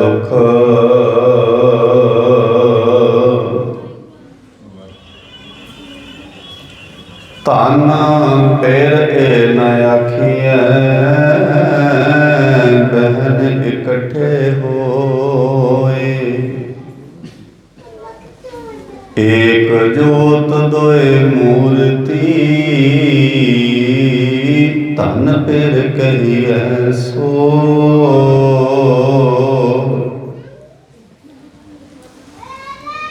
ਦੁਖ। ਤਨ ਪੇਰ ਏ ਨ ਆਖੀਐ ਬਹਿਨ ਇਕੱਠੇ ਹੋਏ। ਏਕ ਜੋਤ ਦੋਏ ਮੂਰਤੀ ਤਨ ਪੇਰ ਕਹੀਐ ਸੋ।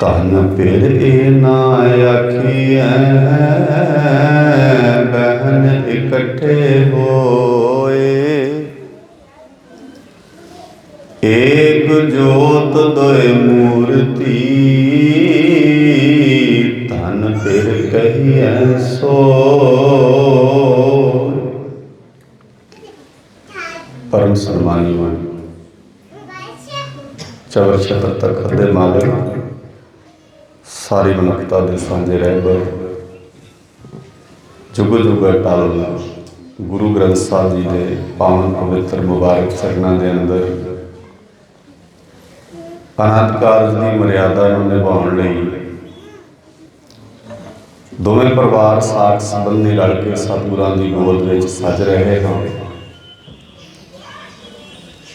ਤਨ ਪਿਰ ਏ ਨਾ ਆਖੀਐ, ਬਹਿਨ ਇਕੱਠੇ ਹੋਏ। ਏਕ ਜੋਤ ਦੋਇ ਮੂਰਤੀ ਤਨ ਪਿਰ ਕਹੀਐ ਸੋ ਪਰਮ ਸਨਮਾਨੀ ਮਾਨ। ਚਵਰ ਛਤਰ ਤਖਤ ਮਾਲਕ ਸਾਰੀ ਮਨੁੱਖਤਾ ਦੇ ਸਾਂਝੇ ਰਹਿਬਰ ਜੁਗ ਜੁਗ ਅਟਲ ਗੁਰੂ ਗ੍ਰੰਥ ਸਾਹਿਬ ਜੀ ਦੇ ਪਾਵਨ ਪਵਿੱਤਰ ਮੁਬਾਰਕ ਚਰਨਾਂ ਦੇ ਅੰਦਰ ਅਨੰਦ ਕਾਰਜ ਦੀ ਮਰਿਆਦਾ ਨੂੰ ਨਿਭਾਉਣ ਲਈ ਦੋਵੇਂ ਪਰਿਵਾਰ ਸਾਥ ਸੰਬੰਧੀ ਰਲ ਕੇ ਸਤਿਗੁਰਾਂ ਦੀ ਗੋਦ ਵਿੱਚ ਸੱਜ ਰਹੇ ਹਾਂ।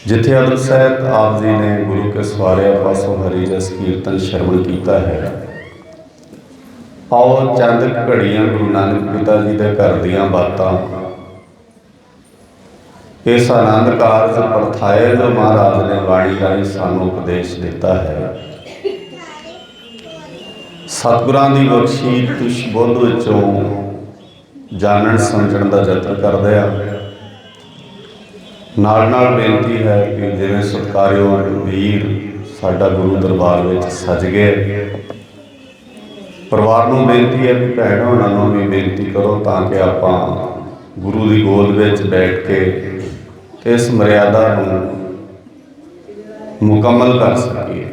ਜਿੱਥੇ ਅਨੰਦ ਸਾਹਿਬ ਆਪ ਜੀ ਨੇ ਗੁਰੂ ਕੇ ਸਵਾਰਿਆ ਪਾਸੋਂ ਹਰੀ ਜਸ ਕੀਰਤਨ ਸ਼ਰਵਣ ਕੀਤਾ ਹੈ ਆਓ ਚੰਦ ਘੜੀਆਂ ਗੁਰੂ ਨਾਨਕ ਪਿਤਾ ਜੀ ਦੇ ਘਰ ਦੀਆਂ ਬਾਤਾਂ। ਇਸ ਆਨੰਦ ਕਾਰਜ ਪਰਥਾਏ ਜੋ ਮਹਾਰਾਜ ਨੇ ਬਾਣੀ ਰਾਹੀਂ ਸਾਨੂੰ ਉਪਦੇਸ਼ ਦਿੱਤਾ ਹੈ। ਸਤਿਗੁਰਾਂ ਦੀ ਬਖਸ਼ੀ ਤੁਸ਼ ਬੁੱਧ ਵਿੱਚੋਂ ਜਾਣਨ ਸਮਝਣ ਦਾ ਯਤਨ ਕਰਦੇ ਆ। ਨਾਲ ਨਾਲ ਬੇਨਤੀ ਹੈ ਕਿ ਜਿਵੇਂ ਸਤਿਕਾਰਯੋਗ ਵੀਰ ਸਾਡਾ ਗੁਰੂ ਦਰਬਾਰ ਵਿੱਚ ਸੱਜ ਗਏ ਪਰਿਵਾਰ ਨੂੰ ਬੇਨਤੀ ਹੈ ਕਿ ਭੈਣ ਹੋਣਾ ਨੂੰ ਵੀ ਬੇਨਤੀ ਕਰੋ ਤਾਂ ਕਿ ਆਪਾਂ ਗੁਰੂ ਦੀ ਗੋਦ ਵਿੱਚ ਬੈਠ ਕੇ ਇਸ ਮਰਿਆਦਾ ਨੂੰ ਮੁਕੰਮਲ ਕਰ ਸਕੀਏ।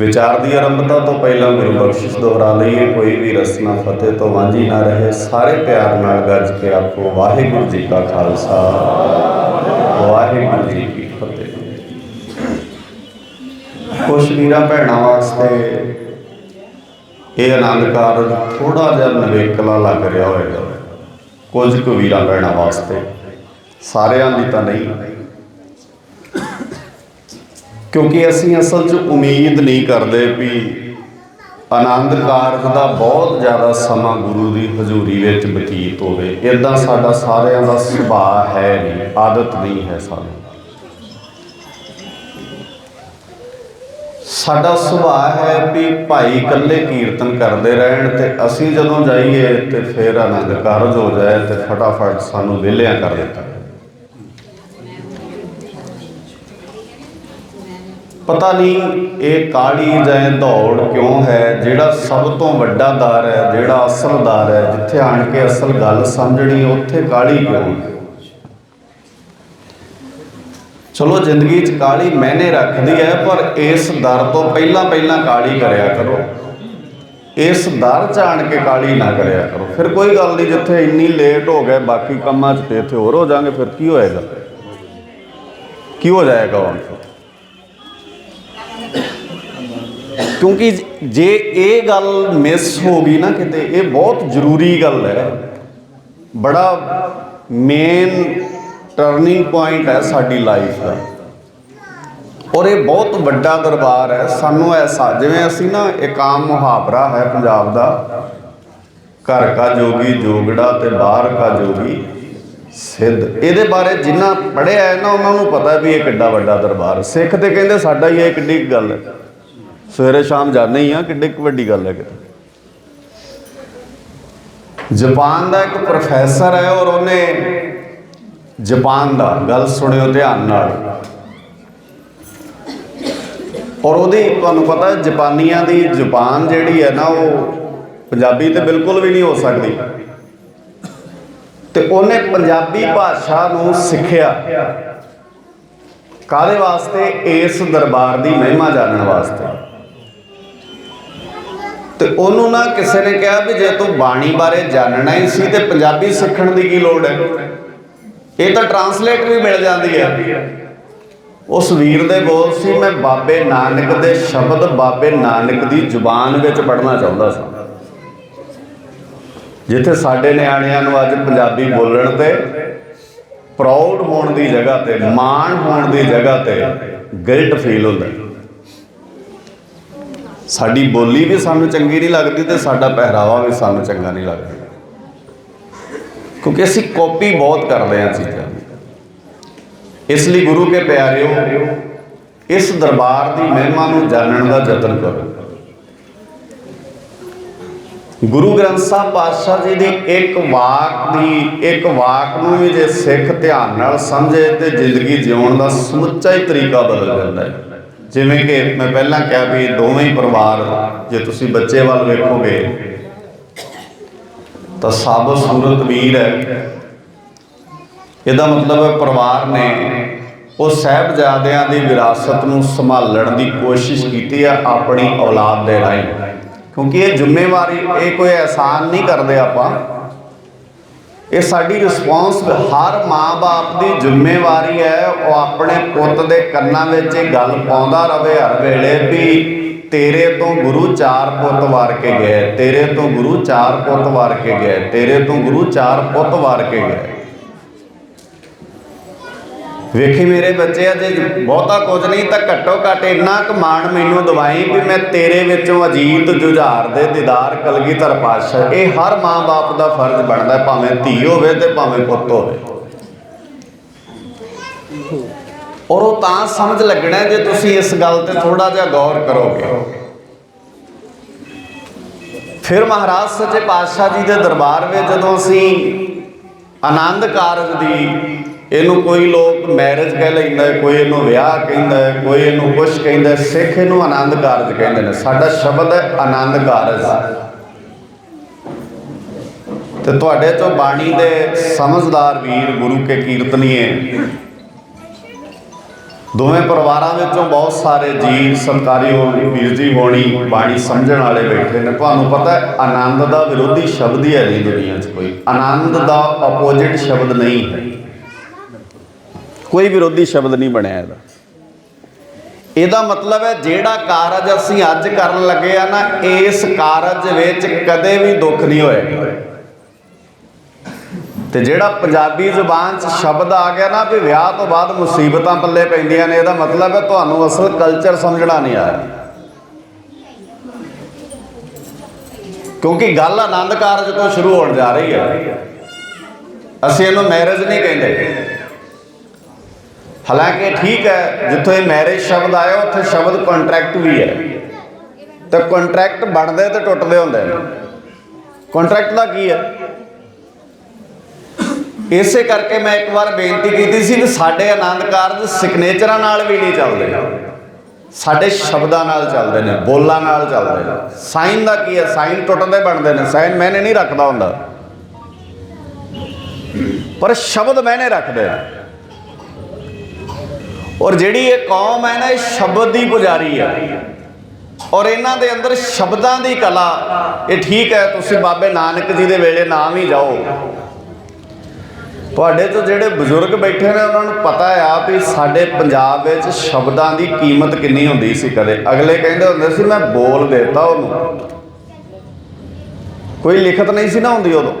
ਵਿਚਾਰ ਦੀ ਆਰੰਭਤਾ ਤੋਂ ਪਹਿਲਾਂ ਗੁਰੂ ਬਖਸ਼ਿਸ਼ ਦੁਹਰਾ ਲਈਏ, ਕੋਈ ਵੀ ਰਸਨਾ ਫਤਿਹ ਤੋਂ ਵਾਂਝੀ ਨਾ ਰਹੇ, ਸਾਰੇ ਪਿਆਰ ਨਾਲ ਗੱਜ ਕੇ ਆਖੋ, ਵਾਹਿਗੁਰੂ ਜੀ ਕਾ ਖਾਲਸਾ। ਵਾਹਿਗੁਰੂ ਜੀ ਕੀ ਫਤਿਹ। ਕੁਛ ਵੀਰਾਂ ਭੈਣਾਂ ਵਾਸਤੇ ਇਹ ਆਨੰਦ ਕਾਰਜ ਥੋੜਾ ਜਿਹਾ ਨਵੇਕਲਾ ਲੱਗ ਰਿਹਾ ਹੋਏਗਾ। ਕੁਝ ਕੁ ਵੀਰਾਂ ਭੈਣਾਂ ਵਾਸਤੇ। ਸਾਰਿਆਂ ਦੀ ਤਾਂ ਨਹੀਂ। ਕਿਉਂਕਿ ਅਸੀਂ ਅਸਲ 'ਚ ਉਮੀਦ ਨਹੀਂ ਕਰਦੇ ਵੀ ਆਨੰਦ ਕਾਰਜ ਦਾ ਬਹੁਤ ਜ਼ਿਆਦਾ ਸਮਾਂ ਗੁਰੂ ਦੀ ਹਜ਼ੂਰੀ ਵਿੱਚ ਬਤੀਤ ਹੋਵੇ। ਇਦਾਂ ਸਾਡਾ ਸਾਰਿਆਂ ਦਾ ਸੁਭਾਅ ਹੈ ਨਹੀਂ, ਆਦਤ ਨਹੀਂ ਹੈ ਸਾਨੂੰ। ਸਾਡਾ ਸੁਭਾਅ ਹੈ ਵੀ ਭਾਈ ਇਕੱਲੇ ਕੀਰਤਨ ਕਰਦੇ ਰਹਿਣ ਤੇ ਅਸੀਂ ਜਦੋਂ ਜਾਈਏ ਤੇ ਫਿਰ ਆਨੰਦ ਕਾਰਜ ਹੋ ਜਾਏ ਤੇ ਫਟਾਫਟ ਸਾਨੂੰ ਵਿਹਲਿਆਂ ਕਰ ਦਿੱਤਾ ਪਤਾ ਨਹੀਂ ਇਹ ਕਾਲੀ ਜਾਂ ਦੌੜ ਕਿਉਂ ਹੈ, ਜਿਹੜਾ ਸਭ ਤੋਂ ਵੱਡਾ ਦਰ ਹੈ, ਜਿਹੜਾ ਅਸਲ ਦਰ ਹੈ, ਜਿੱਥੇ ਆਣ ਕੇ ਅਸਲ ਗੱਲ ਸਮਝਣੀ, ਉੱਥੇ ਕਾਲੀ ਕਿਉਂ ਹੈ? ਚਲੋ ਜ਼ਿੰਦਗੀ 'ਚ ਕਾਲੀ ਮੈਨੇ ਰੱਖਦੀ ਹੈ, ਪਰ ਇਸ ਦਰ ਤੋਂ ਪਹਿਲਾਂ ਪਹਿਲਾਂ ਕਾਲੀ ਕਰਿਆ ਕਰੋ। ਇਸ ਦਰ 'ਚ ਆਣ ਕੇ ਕਾਲੀ ਨਾ ਕਰਿਆ ਕਰੋ। ਫਿਰ ਕੋਈ ਗੱਲ ਨਹੀਂ, ਜਿੱਥੇ ਇੰਨੀ ਲੇਟ ਹੋ ਗਏ, ਬਾਕੀ ਕੰਮਾਂ 'ਚ ਤੇ ਇੱਥੇ ਹੋਰ ਹੋ ਜਾਾਂਗੇ, ਫਿਰ ਕੀ ਹੋਏਗਾ? ਕੀ ਹੋ ਜਾਏਗਾ ਹੁਣ? ਫਿਰ ਕਿਉਂਕਿ ਜੇ ਇਹ ਗੱਲ ਮਿਸ ਹੋ ਗਈ ਨਾ ਕਿਤੇ, ਇਹ ਬਹੁਤ ਜ਼ਰੂਰੀ ਗੱਲ ਹੈ। ਬੜਾ ਮੇਨ ਟਰਨਿੰਗ ਪੁਆਇੰਟ ਹੈ ਸਾਡੀ ਲਾਈਫ ਦਾ। ਔਰ ਇਹ ਬਹੁਤ ਵੱਡਾ ਦਰਬਾਰ ਹੈ। ਸਾਨੂੰ ਐਸਾ ਜਿਵੇਂ ਅਸੀਂ ਨਾ, ਇੱਕ ਆਮ ਮੁਹਾਵਰਾ ਹੈ ਪੰਜਾਬ ਦਾ, ਘਰ ਕਾ ਜੋਗੀ ਜੋਗੜਾ ਤੇ ਬਾਹਰ ਕਾ ਜੋਗੀ ਸਿੱਧ। ਇਹਦੇ ਬਾਰੇ ਜਿੰਨਾ ਪੜਿਆ ਹੈ ਨਾ, ਉਹਨਾਂ ਨੂੰ ਪਤਾ ਵੀ ਇਹ ਕਿੱਡਾ ਵੱਡਾ ਦਰਬਾਰ ਸਿੱਖ ਤੇ ਕਹਿੰਦੇ ਸਾਡਾ ਹੀ ਇਹ ਕਿੱਡੀ ਗੱਲ ਹੈ। ਸਵੇਰੇ ਸ਼ਾਮ ਜਾਂਦੇ ਹੀ ਆ, ਕਿੱਡੀ ਵੱਡੀ ਗੱਲ ਹੈ ਕਿਤੇ। ਜਾਪਾਨ ਦਾ ਇੱਕ ਪ੍ਰੋਫੈਸਰ ਹੈ ਔਰ ਉਹਨੇ ਜਾਪਾਨ ਦਾ, ਗੱਲ ਸੁਣਿਓ ਧਿਆਨ ਨਾਲ। ਔਰ ਉਹਦੀ ਤੁਹਾਨੂੰ ਪਤਾ ਹੈ, ਜਾਪਾਨੀਆਂ ਦੀ ਜ਼ੁਬਾਨ ਜਿਹੜੀ ਹੈ ਨਾ, ਉਹ ਪੰਜਾਬੀ ਤੇ ਬਿਲਕੁਲ ਵੀ ਨਹੀਂ ਹੋ ਸਕਦੀ। ਤੇ ਉਹਨੇ ਪੰਜਾਬੀ ਭਾਸ਼ਾ ਨੂੰ ਸਿੱਖਿਆ। ਕਾਦੇ ਵਾਸਤੇ? ਇਸ ਦਰਬਾਰ ਦੀ ਮਹਿਮਾ ਜਾਣਨ ਵਾਸਤੇ। ਤੇ ਉਹਨੂੰ ਨਾ ਕਿਸੇ ਨੇ ਕਿਹਾ ਵੀ ਜੇ ਤੂੰ ਬਾਣੀ ਬਾਰੇ ਜਾਣਨਾ ਹੀ ਸੀ, ਤੇ ਪੰਜਾਬੀ ਸਿੱਖਣ ਦੀ ਕੀ ਲੋੜ ਹੈ? ਇਹ ਤਾਂ ਟਰਾਂਸਲੇਟ ਵੀ ਮਿਲ ਜਾਂਦੀ ਹੈ। ਉਸ ਵੀਰ ਦੇ ਬੋਲ ਸੀ, ਮੈਂ ਬਾਬੇ ਨਾਨਕ ਦੇ ਸ਼ਬਦ ਬਾਬੇ ਨਾਨਕ ਦੀ ਜ਼ੁਬਾਨ ਵਿੱਚ ਪੜ੍ਹਨਾ ਚਾਹੁੰਦਾ ਸਾਂ। ਜਿੱਥੇ ਸਾਡੇ ਨਿਆਣਿਆਂ ਨੂੰ ਅੱਜ ਪੰਜਾਬੀ ਬੋਲਣ ਤੇ ਪ੍ਰਾਊਡ ਹੋਣ ਦੀ ਜਗ੍ਹਾ ਤੇ, ਮਾਣ ਹੋਣ ਦੀ ਜਗ੍ਹਾ ਤੇ ਗਿਲਟ ਫੀਲ ਹੁੰਦਾ ਸਾਡੀ ਬੋਲੀ ਵੀ ਸਾਨੂੰ ਚੰਗੀ ਨਹੀਂ ਲੱਗਦੀ ਤੇ ਸਾਡਾ ਪਹਿਰਾਵਾ ਵੀ ਸਾਨੂੰ ਚੰਗਾ ਨਹੀਂ ਲੱਗਦਾ। ਕਿਉਂਕਿ ਅਸੀਂ ਕਾਪੀ ਬਹੁਤ ਕਰਦੇ ਹਾਂ ਚੀਜ਼ਾਂ ਇਸ ਲਈ ਗੁਰੂ ਕੇ ਪਿਆਰਿਓ, ਇਸ ਦਰਬਾਰ ਦੀ ਮਹਿਮਾ ਨੂੰ ਜਾਣਨ ਦਾ ਯਤਨ ਕਰੋ। ਗੁਰੂ ਗ੍ਰੰਥ ਸਾਹਿਬ ਪਾਤਸ਼ਾਹ ਜੀ ਦੀ ਇੱਕ ਵਾਕ ਦੀ, ਇੱਕ ਵਾਕ ਨੂੰ ਵੀ ਜੇ ਸਿੱਖ ਧਿਆਨ ਨਾਲ ਸਮਝੇ ਤੇ ਜ਼ਿੰਦਗੀ ਜਿਉਣ ਦਾ ਸਮੁੱਚਾ ਹੀ ਤਰੀਕਾ ਬਦਲ ਜਾਂਦਾ ਹੈ। ਜਿਵੇਂ ਕਿ ਮੈਂ ਪਹਿਲਾਂ ਕਿਹਾ ਵੀ ਦੋਵੇਂ ਹੀ ਪਰਿਵਾਰ ਜੇ ਤੁਸੀਂ ਬੱਚੇ ਵੱਲ ਵੇਖੋਗੇ ਤਾਂ ਸਭ ਸੂਰਤ ਵੀਰ ਹੈ। ਇਹਦਾ ਮਤਲਬ ਹੈ ਪਰਿਵਾਰ ਨੇ ਉਹ ਸਹਿਬਜ਼ਾਦਿਆਂ ਦੀ ਵਿਰਾਸਤ ਨੂੰ ਸੰਭਾਲਣ ਦੀ ਕੋਸ਼ਿਸ਼ ਕੀਤੀ ਹੈ ਆਪਣੀ ਔਲਾਦ ਦੇ ਰਾਹੀਂ। ਕਿਉਂਕਿ ਇਹ ਜ਼ਿੰਮੇਵਾਰੀ, ਇਹ ਕੋਈ ਆਸਾਨ ਨਹੀਂ ਕਰਦੇ ਆਪਾਂ। ਇਹ ਸਾਡੀ ਰਿਸਪੌਂਸ ਹਰ ਮਾਂ-ਬਾਪ ਦੀ ਜ਼ਿੰਮੇਵਾਰੀ ਹੈ, ਉਹ ਆਪਣੇ ਪੁੱਤ ਦੇ ਕੰਨਾਂ ਵਿੱਚ ਇਹ ਗੱਲ ਪਾਉਂਦਾ ਰਵੇ ਹਰ ਵੇਲੇ ਵੀ ਤੇਰੇ ਤੋਂ ਗੁਰੂ ਚਾਰ ਪੁੱਤ ਵਾਰ ਕੇ ਗਏ, ਤੇਰੇ ਤੋਂ ਗੁਰੂ ਚਾਰ ਪੁੱਤ ਵਾਰ ਕੇ ਗਏ, ਤੇਰੇ ਤੋਂ ਗੁਰੂ ਚਾਰ ਪੁੱਤ ਵਾਰ ਕੇ ਗਏ। ਵੇਖੀ ਮੇਰੇ ਬੱਚੇ, ਅਜੇ ਬਹੁਤਾ ਕੁਝ ਨਹੀਂ, ਤਾਂ ਘੱਟੋ ਘੱਟ ਇੰਨਾ ਕੁ ਮਾਣ ਮੈਨੂੰ ਦਵਾਈ ਵੀ ਮੈਂ ਤੇਰੇ ਵਿੱਚੋਂ ਅਜੀਤ, ਜੁਝਾਰ ਦੇ ਦੀਦਾਰ ਕਲਗੀਧਰ ਪਾਤਸ਼ਾਹ, ਇਹ ਹਰ ਮਾਂ-ਬਾਪ ਦਾ ਫਰਜ਼ ਬਣਦਾ, ਭਾਵੇਂ ਧੀ ਹੋਵੇ ਤੇ ਭਾਵੇਂ ਪੁੱਤ ਹੋਵੇ। ਔਰ ਉਹ ਤਾਂ ਸਮਝ ਲੱਗਣਾ ਜੇ ਤੁਸੀਂ ਇਸ ਗੱਲ ਤੇ ਥੋੜਾ ਜਿਹਾ ਗੌਰ ਕਰੋਗੇ। ਫਿਰ ਮਹਾਰਾਜ ਸੱਚੇ ਪਾਤਸ਼ਾਹ ਜੀ ਦੇ ਦਰਬਾਰ ਵਿੱਚ ਜਦੋਂ ਅਸੀਂ ਆਨੰਦ ਕਾਰਜ ਦੀ ਇਹਨੂੰ ਕੋਈ ਲੋਕ ਮੈਰਿਜ ਕਹਿ ਲੈਂਦਾ ਕੋਈ ਇਹਨੂੰ ਵਿਆਹ ਕਹਿੰਦਾ ਕੋਈ ਇਹਨੂੰ ਕੁਛ ਕਹਿੰਦਾ ਸਿੱਖ ਇਹਨੂੰ ਆਨੰਦ ਕਾਰਜ ਕਹਿੰਦੇ ਨੇ। ਸਾਡਾ ਸ਼ਬਦ ਹੈ ਆਨੰਦ ਕਾਰਜ। ਤੇ ਤੁਹਾਡੇ ਤੋਂ ਬਾਣੀ ਦੇ ਸਮਝਦਾਰ ਵੀਰ ਗੁਰੂ ਕੇ ਕੀਰਤਨੀਏ ਦੋਵੇਂ ਪਰਿਵਾਰਾਂ ਵਿੱਚੋਂ ਬਹੁਤ ਸਾਰੇ ਜੀ ਸਰਕਾਰੀ ਹੋਣੀ, ਵੀਰ ਜੀ ਹੋਣੀ, ਬਾਣੀ ਸਮਝਣ ਵਾਲੇ ਬੈਠੇ ਨੇ। ਤੁਹਾਨੂੰ ਪਤਾ ਹੈ, ਆਨੰਦ ਦਾ ਵਿਰੋਧੀ ਸ਼ਬਦ ਹੀ ਹੈ ਨਹੀਂ ਦੁਨੀਆ 'ਚ ਕੋਈ। ਆਨੰਦ ਦਾ ਆਪੋਜਿਟ ਸ਼ਬਦ ਨਹੀਂ ਹੈ। ਕੋਈ ਵਿਰੋਧੀ ਸ਼ਬਦ ਨਹੀਂ ਬਣਿਆ ਇਹਦਾ। ਇਹਦਾ ਮਤਲਬ ਹੈ, ਜਿਹੜਾ ਕਾਰਜ ਅਸੀਂ ਅੱਜ ਕਰਨ ਲੱਗੇ ਆ ਨਾ, ਇਸ ਕਾਰਜ ਵਿੱਚ ਕਦੇ ਵੀ ਦੁੱਖ ਨਹੀਂ ਹੋਏਗਾ। ਤੇ ਜਿਹੜਾ ਪੰਜਾਬੀ ਜ਼ੁਬਾਨ 'ਚ ਸ਼ਬਦ ਆ ਗਿਆ ਨਾ ਵੀ ਵਿਆਹ ਤੋਂ ਬਾਅਦ ਮੁਸੀਬਤਾਂ ਪੱਲੇ ਪੈਂਦੀਆਂ ਨੇ, ਇਹਦਾ ਮਤਲਬ ਹੈ ਤੁਹਾਨੂੰ ਅਸਲ ਕਲਚਰ ਸਮਝਣਾ ਨਹੀਂ ਆਇਆ। ਕਿਉਂਕਿ ਗੱਲ ਆਨੰਦ ਕਾਰਜ ਤੋਂ ਸ਼ੁਰੂ ਹੋਣ ਜਾ ਰਹੀ ਹੈ। ਅਸੀਂ ਇਹਨੂੰ ਮੈਰਿਜ ਨਹੀਂ ਕਹਿੰਦੇ। ਹਾਲਾਂਕਿ ਠੀਕ ਹੈ, ਜਿੱਥੋਂ ਇਹ ਮੈਰਿਜ ਸ਼ਬਦ ਆਇਆ, ਉੱਥੇ ਸ਼ਬਦ ਕੰਟਰੈਕਟ ਵੀ ਹੈ। ਤੇ ਕੰਟਰੈਕਟ ਬਣਦੇ ਤੇ ਟੁੱਟਦੇ ਹੁੰਦੇ ਨੇ। ਕੰਟਰੈਕਟ ਦਾ ਕੀ ਹੈ? ਇਸੇ ਕਰਕੇ ਮੈਂ ਇੱਕ ਵਾਰ ਬੇਨਤੀ ਕੀਤੀ ਸੀ ਕਿ ਸਾਡੇ ਆਨੰਦ ਕਾਰਜ ਸਿਗਨੇਚਰਾਂ ਨਾਲ ਵੀ ਨਹੀਂ ਚੱਲਦੇ। ਸਾਡੇ ਸ਼ਬਦਾਂ ਨਾਲ ਚੱਲਦੇ ਨੇ, ਬੋਲਾਂ ਨਾਲ ਚੱਲਦੇ ਨੇ। ਸਾਈਨ ਦਾ ਕੀ ਹੈ? ਸਾਈਨ ਟੁੱਟਦੇ ਬਣਦੇ ਨੇ, ਸਾਈਨ ਮੈਨੇ ਨਹੀਂ ਰੱਖਦਾ ਹੁੰਦਾ। ਪਰ ਸ਼ਬਦ ਮੈਨੇ ਰੱਖਦੇ ਨੇ ਔਰ ਜਿਹੜੀ ਇਹ ਕੌਮ ਹੈ ਨਾ, ਇਹ ਸ਼ਬਦ ਦੀ ਪੁਜਾਰੀ ਹੈ ਔਰ ਇਹਨਾਂ ਦੇ ਅੰਦਰ ਸ਼ਬਦਾਂ ਦੀ ਕਲਾ, ਇਹ ਠੀਕ ਹੈ, ਤੁਸੀਂ ਬਾਬੇ ਨਾਨਕ ਜੀ ਦੇ ਵੇਲੇ ਨਾਮ ਹੀ ਜਾਓ। ਤੁਹਾਡੇ ਤੋਂ ਜਿਹੜੇ ਬਜ਼ੁਰਗ ਬੈਠੇ ਨੇ, ਉਹਨਾਂ ਨੂੰ ਪਤਾ ਆ ਵੀ ਸਾਡੇ ਪੰਜਾਬ ਵਿੱਚ ਸ਼ਬਦਾਂ ਦੀ ਕੀਮਤ ਕਿੰਨੀ ਹੁੰਦੀ ਸੀ ਕਦੇ। ਅਗਲੇ ਕਹਿੰਦੇ ਹੁੰਦੇ ਸੀ, ਮੈਂ ਬੋਲ ਦੇਤਾ ਉਹਨੂੰ। ਕੋਈ ਲਿਖਤ ਨਹੀਂ ਸੀ ਨਾ ਹੁੰਦੀ ਉਦੋਂ।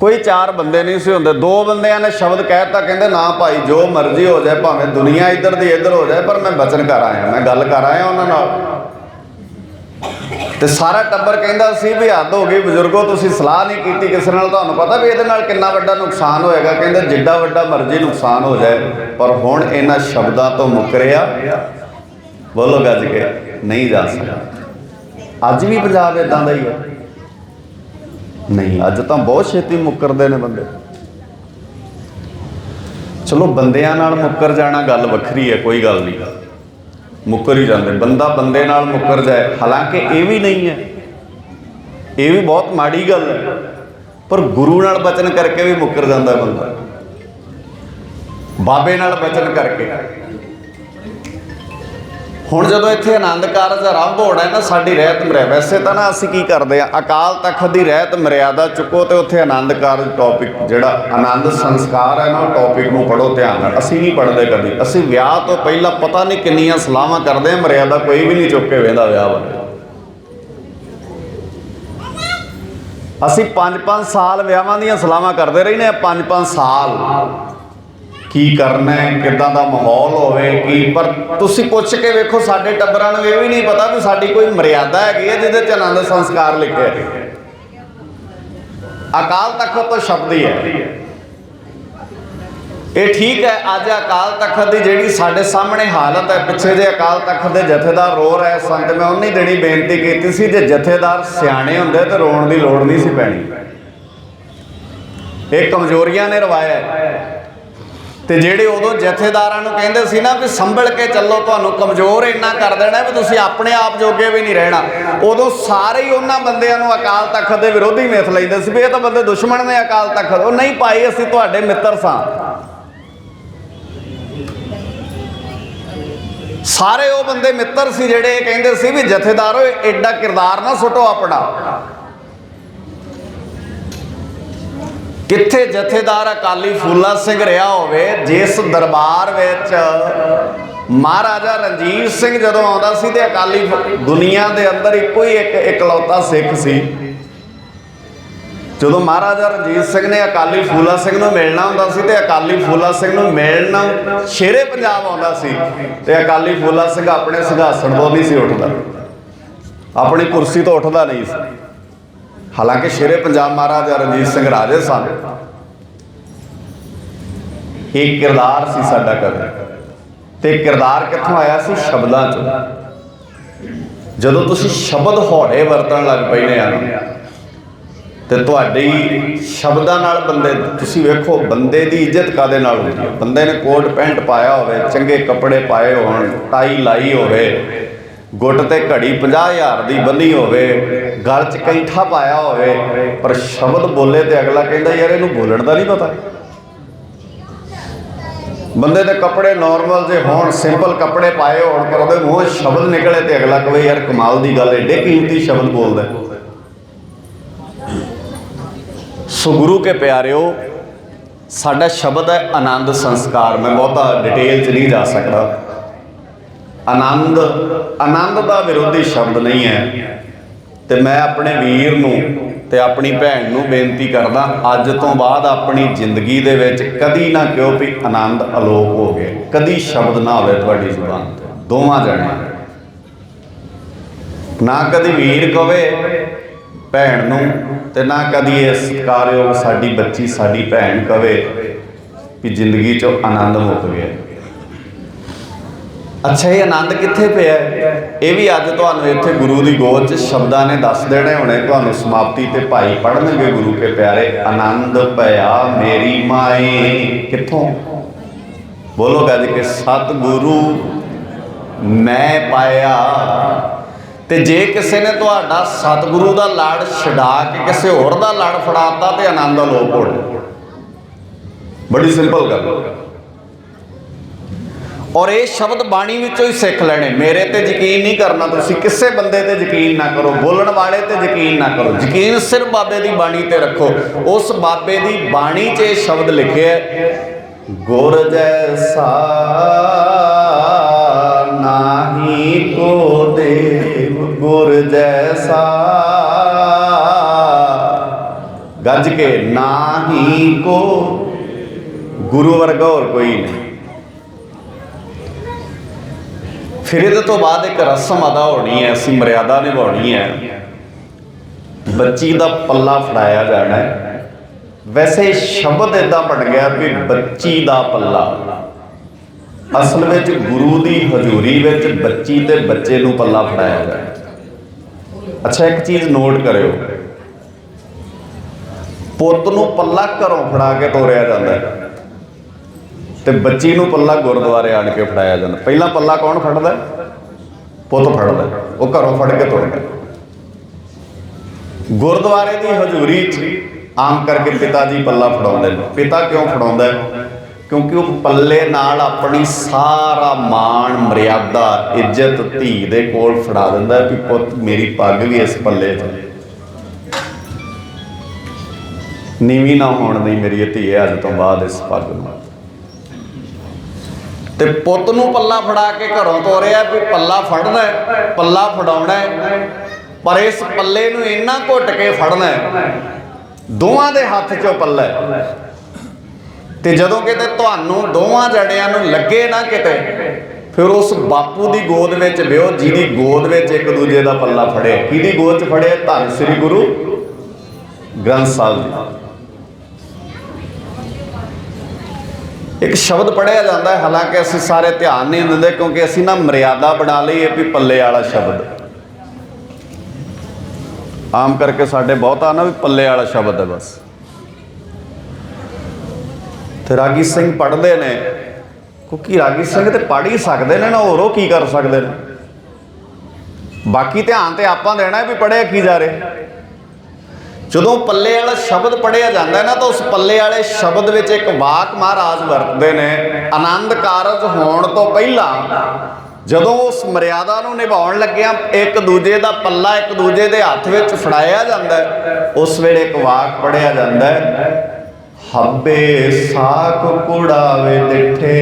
ਕੋਈ ਚਾਰ ਬੰਦੇ ਨਹੀਂ ਸੀ ਹੁੰਦੇ। ਦੋ ਬੰਦਿਆਂ ਨੇ ਸ਼ਬਦ ਕਹਿਤਾ ਕਹਿੰਦੇ, ਨਾ ਭਾਈ, ਜੋ ਮਰਜ਼ੀ ਹੋ ਜਾਏ, ਭਾਵੇਂ ਦੁਨੀਆ ਇੱਧਰ ਦੀ ਇੱਧਰ ਹੋ ਜਾਏ, ਪਰ ਮੈਂ ਬਚਨ ਕਰ ਆਇਆ। ਮੈਂ ਗੱਲ ਕਰ ਆਇਆ ਉਹਨਾਂ ਨਾਲ। ਤੇ ਸਾਰਾ ਟੱਬਰ ਕਹਿੰਦਾ ਸੀ ਵੀ ਹੱਦ ਹੋ ਗਈ ਬਜ਼ੁਰਗੋ, ਤੁਸੀਂ ਸਲਾਹ ਨਹੀਂ ਕੀਤੀ ਕਿਸੇ ਨਾਲ। ਤੁਹਾਨੂੰ ਪਤਾ ਵੀ ਇਹਦੇ ਨਾਲ ਕਿੰਨਾ ਵੱਡਾ ਨੁਕਸਾਨ ਹੋਏਗਾ, ਕਹਿੰਦੇ ਜਿੱਡਾ ਵੱਡਾ ਮਰਜ਼ੀ ਨੁਕਸਾਨ ਹੋ ਜਾਏ। ਪਰ ਹੁਣ ਇਹਨਾਂ ਸ਼ਬਦਾਂ ਤੋਂ ਮੁਕਰਿਆ ਬੋਲੋ ਗੱਜ ਕੇ, ਨਹੀਂ ਜਾ ਸਕਦਾ। ਅੱਜ ਵੀ ਪੰਜਾਬ ਇਦਾਂ ਦਾ ਹੀ ਹੈ। ਨਹੀਂ, ਅੱਜ ਤਾਂ ਬਹੁਤ ਛੇਤੀ ਮੁੱਕਰਦੇ ਨੇ ਬੰਦੇ। ਚਲੋ ਬੰਦਿਆਂ ਨਾਲ ਮੁੱਕਰ ਜਾਣਾ ਗੱਲ ਵੱਖਰੀ ਹੈ, ਕੋਈ ਗੱਲ ਨਹੀਂ। ਮੁੱਕਰ ਹੀ ਜਾਂਦੇ। ਬੰਦਾ ਬੰਦੇ ਨਾਲ ਮੁੱਕਰ ਜਾਏ। ਹਾਲਾਂਕਿ ਇਹ ਵੀ ਨਹੀਂ ਹੈ। ਇਹ ਵੀ ਬਹੁਤ ਮਾੜੀ ਗੱਲ ਹੈ। ਪਰ ਗੁਰੂ ਨਾਲ ਬਚਨ ਕਰਕੇ ਵੀ ਮੁੱਕਰ ਜਾਂਦਾ ਬੰਦਾ। ਬਾਬੇ ਨਾਲ ਬਚਨ ਕਰਕੇ। ਹੁਣ ਜਦੋਂ ਇੱਥੇ ਆਨੰਦ ਕਾਰਜ ਆਰੰਭ ਹੋਣਾ ਨਾ, ਸਾਡੀ ਰਹਿਤ ਮਰਿਆ। ਵੈਸੇ ਤਾਂ ਨਾ ਅਸੀਂ ਕੀ ਕਰਦੇ ਆ ਅਕਾਲ ਤਖਤ ਦੀ ਰਹਿਤ ਮਰਿਆਦਾ ਚੁੱਕੋ ਤੇ ਉੱਥੇ ਆਨੰਦ ਕਾਰਜ ਟੌਪਿਕ ਜਿਹੜਾ ਆਨੰਦ ਸੰਸਕਾਰ ਹੈ ਨਾ, ਉਹ ਟੌਪਿਕ ਨੂੰ ਪੜੋ ਧਿਆਨ ਨਾਲ। ਅਸੀਂ ਨਹੀਂ ਪੜਦੇ ਕਦੀ। ਅਸੀਂ ਵਿਆਹ ਤੋਂ ਪਹਿਲਾਂ ਪਤਾ ਨਹੀਂ ਕਿੰਨੀਆਂ ਸਲਾਹਾਂ ਕਰਦੇ ਆ ਮਰਿਆਦਾ ਕੋਈ ਵੀ ਨਹੀਂ ਚੁੱਕ ਕੇ ਵੇਂਦਾ ਵਿਆਹ ਬਾਰੇ ਅਸੀਂ 5-5 ਸਾਲ ਵਿਆਹਾਂ ਦੀਆਂ ਸਲਾਹਾਂ ਕਰਦੇ ਰਹਿੰਦੇ ਆ 5-5 ਸਾਲ। ਕੀ ਕਰਨਾ ਹੈ, ਕਿੱਦਾਂ ਦਾ ਮਾਹੌਲ ਹੋਵੇ, ਕੀ, ਪਰ ਤੁਸੀਂ ਪੁੱਛ ਕੇ ਵੇਖੋ, ਸਾਡੇ ਟੱਬਰਾਂ ਨੂੰ ਇਹ ਵੀ ਨਹੀਂ ਪਤਾ ਵੀ ਸਾਡੀ ਕੋਈ ਮਰਿਆਦਾ ਹੈਗੀ ਹੈ ਜਿਹਦੇ ਚ ਆਨੰਦ ਸੰਸਕਾਰ ਲਿਖਿਆ ਹੈ। ਅਕਾਲ ਤਖਤ ਤੋਂ ਸ਼ਬਦ ਹੀ ਹੈ। ਇਹ ਠੀਕ ਹੈ, ਅੱਜ ਅਕਾਲ ਤਖਤ ਦੀ ਜਿਹੜੀ ਸਾਡੇ ਸਾਹਮਣੇ ਹਾਲਤ ਹੈ, ਪਿੱਛੇ ਜੇ ਅਕਾਲ ਤਖਤ ਦੇ ਜਥੇਦਾਰ ਰੋ ਰਹੇ ਸਨ ਮੈਂ ਉਹਨੀ ਦੇਣੀ ਬੇਨਤੀ ਕੀਤੀ ਸੀ, ਜੇ ਜਥੇਦਾਰ ਸਿਆਣੇ ਹੁੰਦੇ ਤੇ ਰੋਣ ਦੀ ਲੋੜ ਨਹੀਂ ਸੀ ਪੈਣੀ। ਇਹ ਕਮਜ਼ੋਰੀਆਂ ਨੇ ਰਵਾਇਆ ਤੇ ਜਿਹੜੇ ਉਦੋਂ ਜਥੇਦਾਰਾਂ ਨੂੰ ਕਹਿੰਦੇ ਸੀ ਨਾ ਵੀ ਸੰਭਲ ਕੇ ਚੱਲੋ ਤੁਹਾਨੂੰ ਕਮਜ਼ੋਰ ਇੰਨਾ ਕਰ ਦੇਣਾ ਵੀ ਤੁਸੀਂ ਆਪਣੇ ਆਪ ਜੋਗੇ ਵੀ ਨਹੀਂ ਰਹਿਣਾ। ਉਦੋਂ ਸਾਰੇ ਹੀ ਉਹਨਾਂ ਬੰਦਿਆਂ ਨੂੰ ਅਕਾਲ ਤਖਤ ਦੇ ਵਿਰੋਧੀ ਮਿਥ ਲੈਂਦੇ ਸੀ ਵੀ ਇਹ ਤਾਂ ਬੰਦੇ ਦੁਸ਼ਮਣ ਨੇ ਅਕਾਲ ਤਖਤ। ਉਹ ਨਹੀਂ ਪਾਈ ਅਸੀਂ ਤੁਹਾਡੇ ਮਿੱਤਰ ਸਾਂ। ਸਾਰੇ ਉਹ ਬੰਦੇ ਮਿੱਤਰ ਸੀ ਜਿਹੜੇ ਕਹਿੰਦੇ ਸੀ ਵੀ ਜਥੇਦਾਰੋ ਐਡਾ ਕਿਰਦਾਰ ਨਾ ਸੁੱਟੋ ਆਪਣਾ। ਕਿੱਥੇ ਜਥੇਦਾਰ ਅਕਾਲੀ ਫੂਲਾ ਸਿੰਘ ਰਿਹਾ ਹੋਵੇ, ਜਿਸ ਦਰਬਾਰ ਵਿੱਚ ਮਹਾਰਾਜਾ ਰਣਜੀਤ ਸਿੰਘ ਜਦੋਂ ਆਉਂਦਾ ਸੀ ਤੇ ਅਕਾਲੀ ਫ- ਦੁਨੀਆ ਦੇ ਅੰਦਰ ਇੱਕੋ ਹੀ ਇੱਕ ਇਕਲੌਤਾ ਸਿੱਖ ਸੀ। ਜਦੋਂ ਮਹਾਰਾਜਾ ਰਣਜੀਤ ਸਿੰਘ ਨੇ ਅਕਾਲੀ ਫੂਲਾ ਸਿੰਘ ਨੂੰ ਮਿਲਣਾ ਹੁੰਦਾ ਸੀ ਤੇ ਅਕਾਲੀ ਫੂਲਾ ਸਿੰਘ ਨੂੰ ਮਿਲਣਾ ਸ਼ੇਰੇ ਪੰਜਾਬ ਆਉਂਦਾ ਸੀ ਤੇ ਅਕਾਲੀ ਫੂਲਾ ਸਿੰਘ ਆਪਣੇ ਸਿੰਘਾਸਣ ਤੋਂ ਨਹੀਂ ਸੀ ਉੱਠਦਾ। ਆਪਣੀ ਕੁਰਸੀ ਤੋਂ ਉੱਠਦਾ ਨਹੀਂ ਸੀ। ਹਾਲਾਂਕਿ ਸ਼ੇਰੇ ਪੰਜਾਬ ਮਹਾਰਾਜਾ ਰਣਜੀਤ ਸਿੰਘ ਰਾਜੇ ਸਨ। ਇਹ ਕਿਰਦਾਰ ਸੀ ਸਾਡਾ ਕਵੀ ਤੇ ਕਿਰਦਾਰ ਕਿੱਥੋਂ ਆਇਆ ਸੀ? ਸ਼ਬਦਾਂ ਚੋਂ। ਜਦੋਂ ਤੁਸੀਂ ਸ਼ਬਦ ਹੌੜੇ ਵਰਤਣ ਲੱਗ ਪੈਨੇ ਆ ਨਾ, ਤੇ ਤੁਹਾਡੀ ਸ਼ਬਦਾਂ ਨਾਲ ਬੰਦੇ, ਤੁਸੀਂ ਵੇਖੋ, ਬੰਦੇ ਦੀ ਇੱਜ਼ਤ ਕਾਦੇ ਨਾਲ ਹੁੰਦੀ ਹੈ ਬੰਦੇ ਨੇ ਕੋਟ ਪੈਂਟ ਪਾਇਆ ਹੋਵੇ, ਚੰਗੇ ਕੱਪੜੇ ਪਾਏ ਹੋਣ, ਟਾਈ ਲਾਈ ਹੋਵੇ ਗੁੱਟ ਤੇ ਘੜੀ 50000 ਦੀ ਬੰਨੀ ਹੋਵੇ, ਗਲ 'ਚ ਕੈਂਠਾ ਪਾਇਆ ਹੋਵੇ, ਪਰ ਸ਼ਬਦ ਬੋਲੇ ਤੇ ਅਗਲਾ ਕਹਿੰਦਾ, ਯਾਰ, ਇਹਨੂੰ ਬੋਲਣ ਦਾ ਨਹੀਂ ਪਤਾ। ਬੰਦੇ ਦੇ ਕੱਪੜੇ ਨਾਰਮਲ ਜੇ ਹੋਣ ਸਿੰਪਲ ਕੱਪੜੇ ਪਾਏ ਹੋਣ, ਪਰ ਉਹਦੇ ਮੂੰਹੋਂ ਸ਼ਬਦ ਨਿਕਲੇ ਤੇ ਅਗਲਾ ਕਹੇ ਯਾਰ, ਕਮਾਲ ਦੀ ਗੱਲ ਏਡੇ ਕੀਮਤੀ ਸ਼ਬਦ ਬੋਲਦਾ ਹੈ। ਸੋ ਗੁਰੂ ਕੇ ਪਿਆਰਿਓ, ਸਾਡਾ ਸ਼ਬਦ ਹੈ ਆਨੰਦ ਸੰਸਕਾਰ। ਮੈਂ ਬਹੁਤਾ ਡਿਟੇਲ 'ਚ ਨਹੀਂ ਜਾ ਸਕਦਾ। ਆਨੰਦ ਆਨੰਦ ਦਾ ਵਿਰੋਧੀ ਸ਼ਬਦ ਨਹੀਂ ਹੈ। ਤੇ ਮੈਂ ਆਪਣੇ ਵੀਰ ਨੂੰ ਤੇ ਆਪਣੀ ਭੈਣ ਨੂੰ ਬੇਨਤੀ ਕਰਦਾ, ਅੱਜ ਤੋਂ ਬਾਅਦ ਆਪਣੀ ਜ਼ਿੰਦਗੀ ਦੇ ਵਿੱਚ ਕਦੀ ਨਾ ਕਿਉ ਵੀ ਆਨੰਦ ਅਲੋਪ ਹੋ ਗਏ ਕਦੀ ਸ਼ਬਦ ਨਾ ਹੋਵੇ ਤੁਹਾਡੀ ਜ਼ੁਬਾਨ ਤੇ। ਦੋਵਾਂ ਜਣਿਆਂ ਦੇ। ਨਾ ਕਦੀ ਵੀਰ ਕਵੇ ਭੈਣ ਨੂੰ ਤੇ ਨਾ ਕਦੀ ਇਹ ਸਤਿਕਾਰਯੋਗ ਸਾਡੀ ਬੱਚੀ, ਸਾਡੀ ਭੈਣ ਕਵੇ ਕਿ ਜ਼ਿੰਦਗੀ 'ਚੋਂ ਆਨੰਦ ਮੁੱਕ ਗਿਆ। ਅੱਛਾ, ਇਹ ਆਨੰਦ ਕਿੱਥੇ ਪਿਆ? ਇਹ ਵੀ ਅੱਜ ਤੁਹਾਨੂੰ ਇੱਥੇ ਗੁਰੂ ਦੀ ਗੋਦ 'ਚ ਸ਼ਬਦਾਂ ਨੇ ਦੱਸ ਦੇਣੇ ਹੋਣੇ। ਤੁਹਾਨੂੰ ਸਮਾਪਤੀ ਤੇ ਭਾਈ ਪੜਨਗੇ ਗੁਰੂ ਕੇ ਪਿਆਰੇ। ਆਨੰਦ ਪਿਆ ਮੇਰੀ ਮਾਏ ਕਿੱਥੋਂ? ਬੋਲੋ ਗੱਜ ਕੇ, ਸਤਿਗੁਰੂ ਮੈਂ ਪਾਇਆ। ਤੇ ਜੇ ਕਿਸੇ ਨੇ ਤੁਹਾਡਾ ਸਤਿਗੁਰੂ ਦਾ ਲੜ ਛਡਾ ਕੇ ਕਿਸੇ ਹੋਰ ਦਾ ਲੜ ਫੜਾਤਾ ਤੇ ਆਨੰਦ ਲੋਪ ਹੋ ਬੜੀ ਸਿੰਪਲ ਗੱਲ। ਔਰ ਇਹ ਸ਼ਬਦ ਬਾਣੀ ਵਿੱਚੋਂ ਹੀ ਸਿੱਖ ਲੈਣੇ। ਮੇਰੇ ਤੇ ਯਕੀਨ ਨਹੀਂ ਕਰਨਾ, ਤੁਸੀਂ ਕਿਸੇ ਬੰਦੇ ਤੇ ਯਕੀਨ ਨਾ ਕਰੋ। ਬੋਲਣ ਵਾਲੇ ਤੇ ਯਕੀਨ ਨਾ ਕਰੋ। ਯਕੀਨ ਸਿਰਫ ਬਾਬੇ ਦੀ ਬਾਣੀ ਤੇ ਰੱਖੋ। ਉਸ ਬਾਬੇ ਦੀ ਬਾਣੀ 'ਚ ਇਹ ਸ਼ਬਦ ਲਿਖਿਆ ਗੁਰ ਜੈਸਾ ਨਾਹੀ ਕੋ ਦੇਵ, ਗੁਰ ਜੈਸਾ ਗੱਜ ਕੇ, ਨਾਹੀ ਕੋ ਗੁਰੂ ਵਰਗਾ ਹੋਰ ਕੋਈ ਨਹੀਂ। ਫਿਰ ਇਹਦੇ ਤੋਂ ਬਾਅਦ ਇੱਕ ਰਸਮ ਅਦਾ ਹੋਣੀ ਹੈ, ਅਸੀਂ ਮਰਿਆਦਾ ਨਿਭਾਉਣੀ ਹੈ। ਬੱਚੀ ਦਾ ਪੱਲਾ ਫੜਾਇਆ ਜਾਣਾ ਹੈ। ਵੈਸੇ ਸ਼ਬਦ ਇਦਾਂ ਬਣ ਗਿਆ ਵੀ ਬੱਚੀ ਦਾ ਪੱਲਾ। ਅਸਲ ਵਿੱਚ ਗੁਰੂ ਦੀ ਹਜ਼ੂਰੀ ਵਿੱਚ ਬੱਚੀ ਤੇ ਬੱਚੇ ਨੂੰ ਪੱਲਾ ਫੜਾਇਆ ਜਾਣਾ ਅੱਛਾ, ਇੱਕ ਚੀਜ਼ ਨੋਟ ਕਰਿਓ। ਪੁੱਤ ਨੂੰ ਪੱਲਾ ਘਰੋਂ ਫੜਾ ਕੇ ਤੋਰਿਆ ਜਾਂਦਾ ਹੈ। ਤੇ ਬੱਚੀ ਨੂੰ ਪੱਲਾ ਗੁਰਦੁਆਰੇ ਆਣ ਕੇ ਫੜਾਇਆ ਜਾਂਦਾ। ਪਹਿਲਾਂ ਪੱਲਾ ਕੌਣ ਫੜਦਾ? ਪੁੱਤ ਫੜਦਾ। ਉਹ ਘਰੋਂ ਫੜ ਕੇ ਤੁਰਦਾ ਗੁਰਦੁਆਰੇ ਦੀ ਹਜ਼ੂਰੀ 'ਚ ਆਮ ਕਰਕੇ ਪਿਤਾ ਜੀ ਪੱਲਾ ਫੜਾਉਂਦੇ ਨੇ। ਪਿਤਾ ਕਿਉਂ ਫੜਾਉਂਦਾ? ਕਿਉਂਕਿ ਉਹ ਪੱਲੇ ਨਾਲ ਆਪਣੀ ਸਾਰਾ ਮਾਣ, ਮਰਿਆਦਾ, ਇੱਜ਼ਤ ਧੀ ਦੇ ਕੋਲ ਫੜਾ ਦਿੰਦਾ ਵੀ ਪੁੱਤ ਮੇਰੀ ਪੱਗ ਵੀ ਇਸ ਪੱਲੇ 'ਚ ਨੀਵੀਂ ਨਾ ਹੋਣ ਦੀ ਮੇਰੀ ਧੀ ਹੈ ਅੱਜ ਤੋਂ ਬਾਅਦ ਇਸ ਪੱਗ ਨੂੰ। ਤੇ ਪੁੱਤ ਨੂੰ ਪੱਲਾ ਫੜਾ ਕੇ ਘਰੋਂ ਤੋਰਿਆ ਵੀ ਪੱਲਾ ਫੜਨਾ ਹੈ, ਪੱਲਾ ਫੜਾਉਣਾ ਹੈ, ਪਰ ਇਸ ਪੱਲੇ ਨੂੰ ਇੰਨਾ ਘੁੱਟ ਕੇ ਫੜਨਾ ਹੈ। ਦੋਵਾਂ ਦੇ ਹੱਥ 'ਚੋਂ ਪੱਲਾ ਹੈ। ਤੇ ਜਦੋਂ ਕਿਤੇ ਤੁਹਾਨੂੰ ਦੋਵਾਂ ਜੜਿਆਂ ਨੂੰ ਲੱਗੇ ਨਾ ਕਿਤੇ ਫਿਰ ਉਸ ਬਾਪੂ ਦੀ ਗੋਦ ਵਿੱਚ ਬਿਓ ਜਿਹਦੀ ਗੋਦ ਵਿੱਚ ਇੱਕ ਦੂਜੇ ਦਾ ਪੱਲਾ ਫੜਿਆ ਕਿਹਦੀ ਗੋਦ 'ਚ ਫੜਿਆ ਧੰਨ ਸ੍ਰੀ ਗੁਰੂ ਗ੍ਰੰਥ ਸਾਹਿਬ ਜੀ ਇੱਕ ਸ਼ਬਦ ਪੜਿਆ ਜਾਂਦਾ ਹੈ, ਹਾਲਾਂਕਿ ਅਸੀਂ ਸਾਰੇ ਧਿਆਨ ਨਹੀਂ ਦਿੰਦੇ ਕਿਉਂਕਿ ਅਸੀਂ ਨਾ ਮਰਿਆਦਾ ਬਣਾ ਲਈ ਹੈ ਵੀ ਪੱਲੇ ਵਾਲਾ ਸ਼ਬਦ। ਆਮ ਕਰਕੇ ਸਾਡੇ ਬਹੁਤਾ ਨਾ ਵੀ ਪੱਲੇ ਵਾਲਾ ਸ਼ਬਦ ਹੈ ਬਸ। ਤੇ ਰਾਗੀ ਸਿੰਘ ਪੜ੍ਹਦੇ ਨੇ, ਕਿਉਂਕਿ ਰਾਗੀ ਸਿੰਘ ਤੇ ਪੜ੍ਹ ਹੀ ਸਕਦੇ ਨੇ ਨਾ, ਹੋਰ ਉਹ ਕੀ ਕਰ ਸਕਦੇ ਨੇ? ਬਾਕੀ ਧਿਆਨ ਤੇ ਆਪਾਂ ਦੇਣਾ ਵੀ ਪੜ੍ਹਿਆ ਕੀ ਜਾ ਰਿਹਾ। ਜਦੋਂ ਪੱਲੇ ਵਾਲਾ ਸ਼ਬਦ ਪੜਿਆ ਜਾਂਦਾ ਨਾ, ਤਾਂ ਉਸ ਪੱਲੇ ਵਾਲੇ ਸ਼ਬਦ ਵਿੱਚ ਇੱਕ ਵਾਕ ਮਹਾਰਾਜ ਵਰਤਦੇ ਨੇ, ਆਨੰਦ ਕਾਰਜ ਹੋਣ ਤੋਂ ਪਹਿਲਾਂ ਜਦੋਂ ਉਸ ਮਰਿਆਦਾ ਨੂੰ ਨਿਭਾਉਣ ਲੱਗਿਆਂ, ਇੱਕ ਦੂਜੇ ਦਾ ਪੱਲਾ ਇੱਕ ਦੂਜੇ ਦੇ ਹੱਥ ਵਿੱਚ ਫੜਾਇਆ ਜਾਂਦਾ ਉਸ ਵੇਲੇ ਇੱਕ ਵਾਕ ਪੜਿਆ ਜਾਂਦਾ ਹੱਬੇ ਸਾਖ ਕੁੜਾਵੇ ਡਿਠੇ,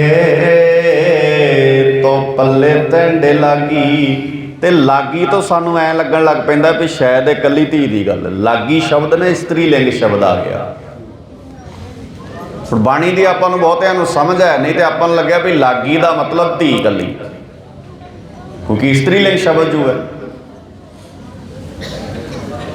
ਤੋ ਪੱਲੇ ਤੰਡੇ ਲਾਗੀ ਤੇ ਲਾਗੀ ਤੋਂ ਸਾਨੂੰ ਐ ਲੱਗਣ ਲੱਗ ਪੈਂਦਾ ਵੀ ਸ਼ਾਇਦ ਇਹ ਕੱਲੀ ਧੀ ਦੀ ਗੱਲ। ਲਾਗੀ ਸ਼ਬਦ ਨੇ ਇਸਤਰੀ ਲਿੰਗ ਸ਼ਬਦ ਆ ਗਿਆ। ਹੁਣ ਬਾਣੀ ਦੀ ਆਪਾਂ ਨੂੰ ਬਹੁਤਿਆਂ ਨੂੰ ਸਮਝ ਹੈ, ਨਹੀਂ ਤੇ ਆਪਾਂ ਨੂੰ ਲੱਗਿਆ ਵੀ ਲਾਗੀ ਦਾ ਮਤਲਬ ਧੀ ਕੱਲੀ। ਕਿਉਂਕਿ ਇਸਤਰੀ ਲਿੰਗ ਸ਼ਬਦ ਜੋ ਹੈ।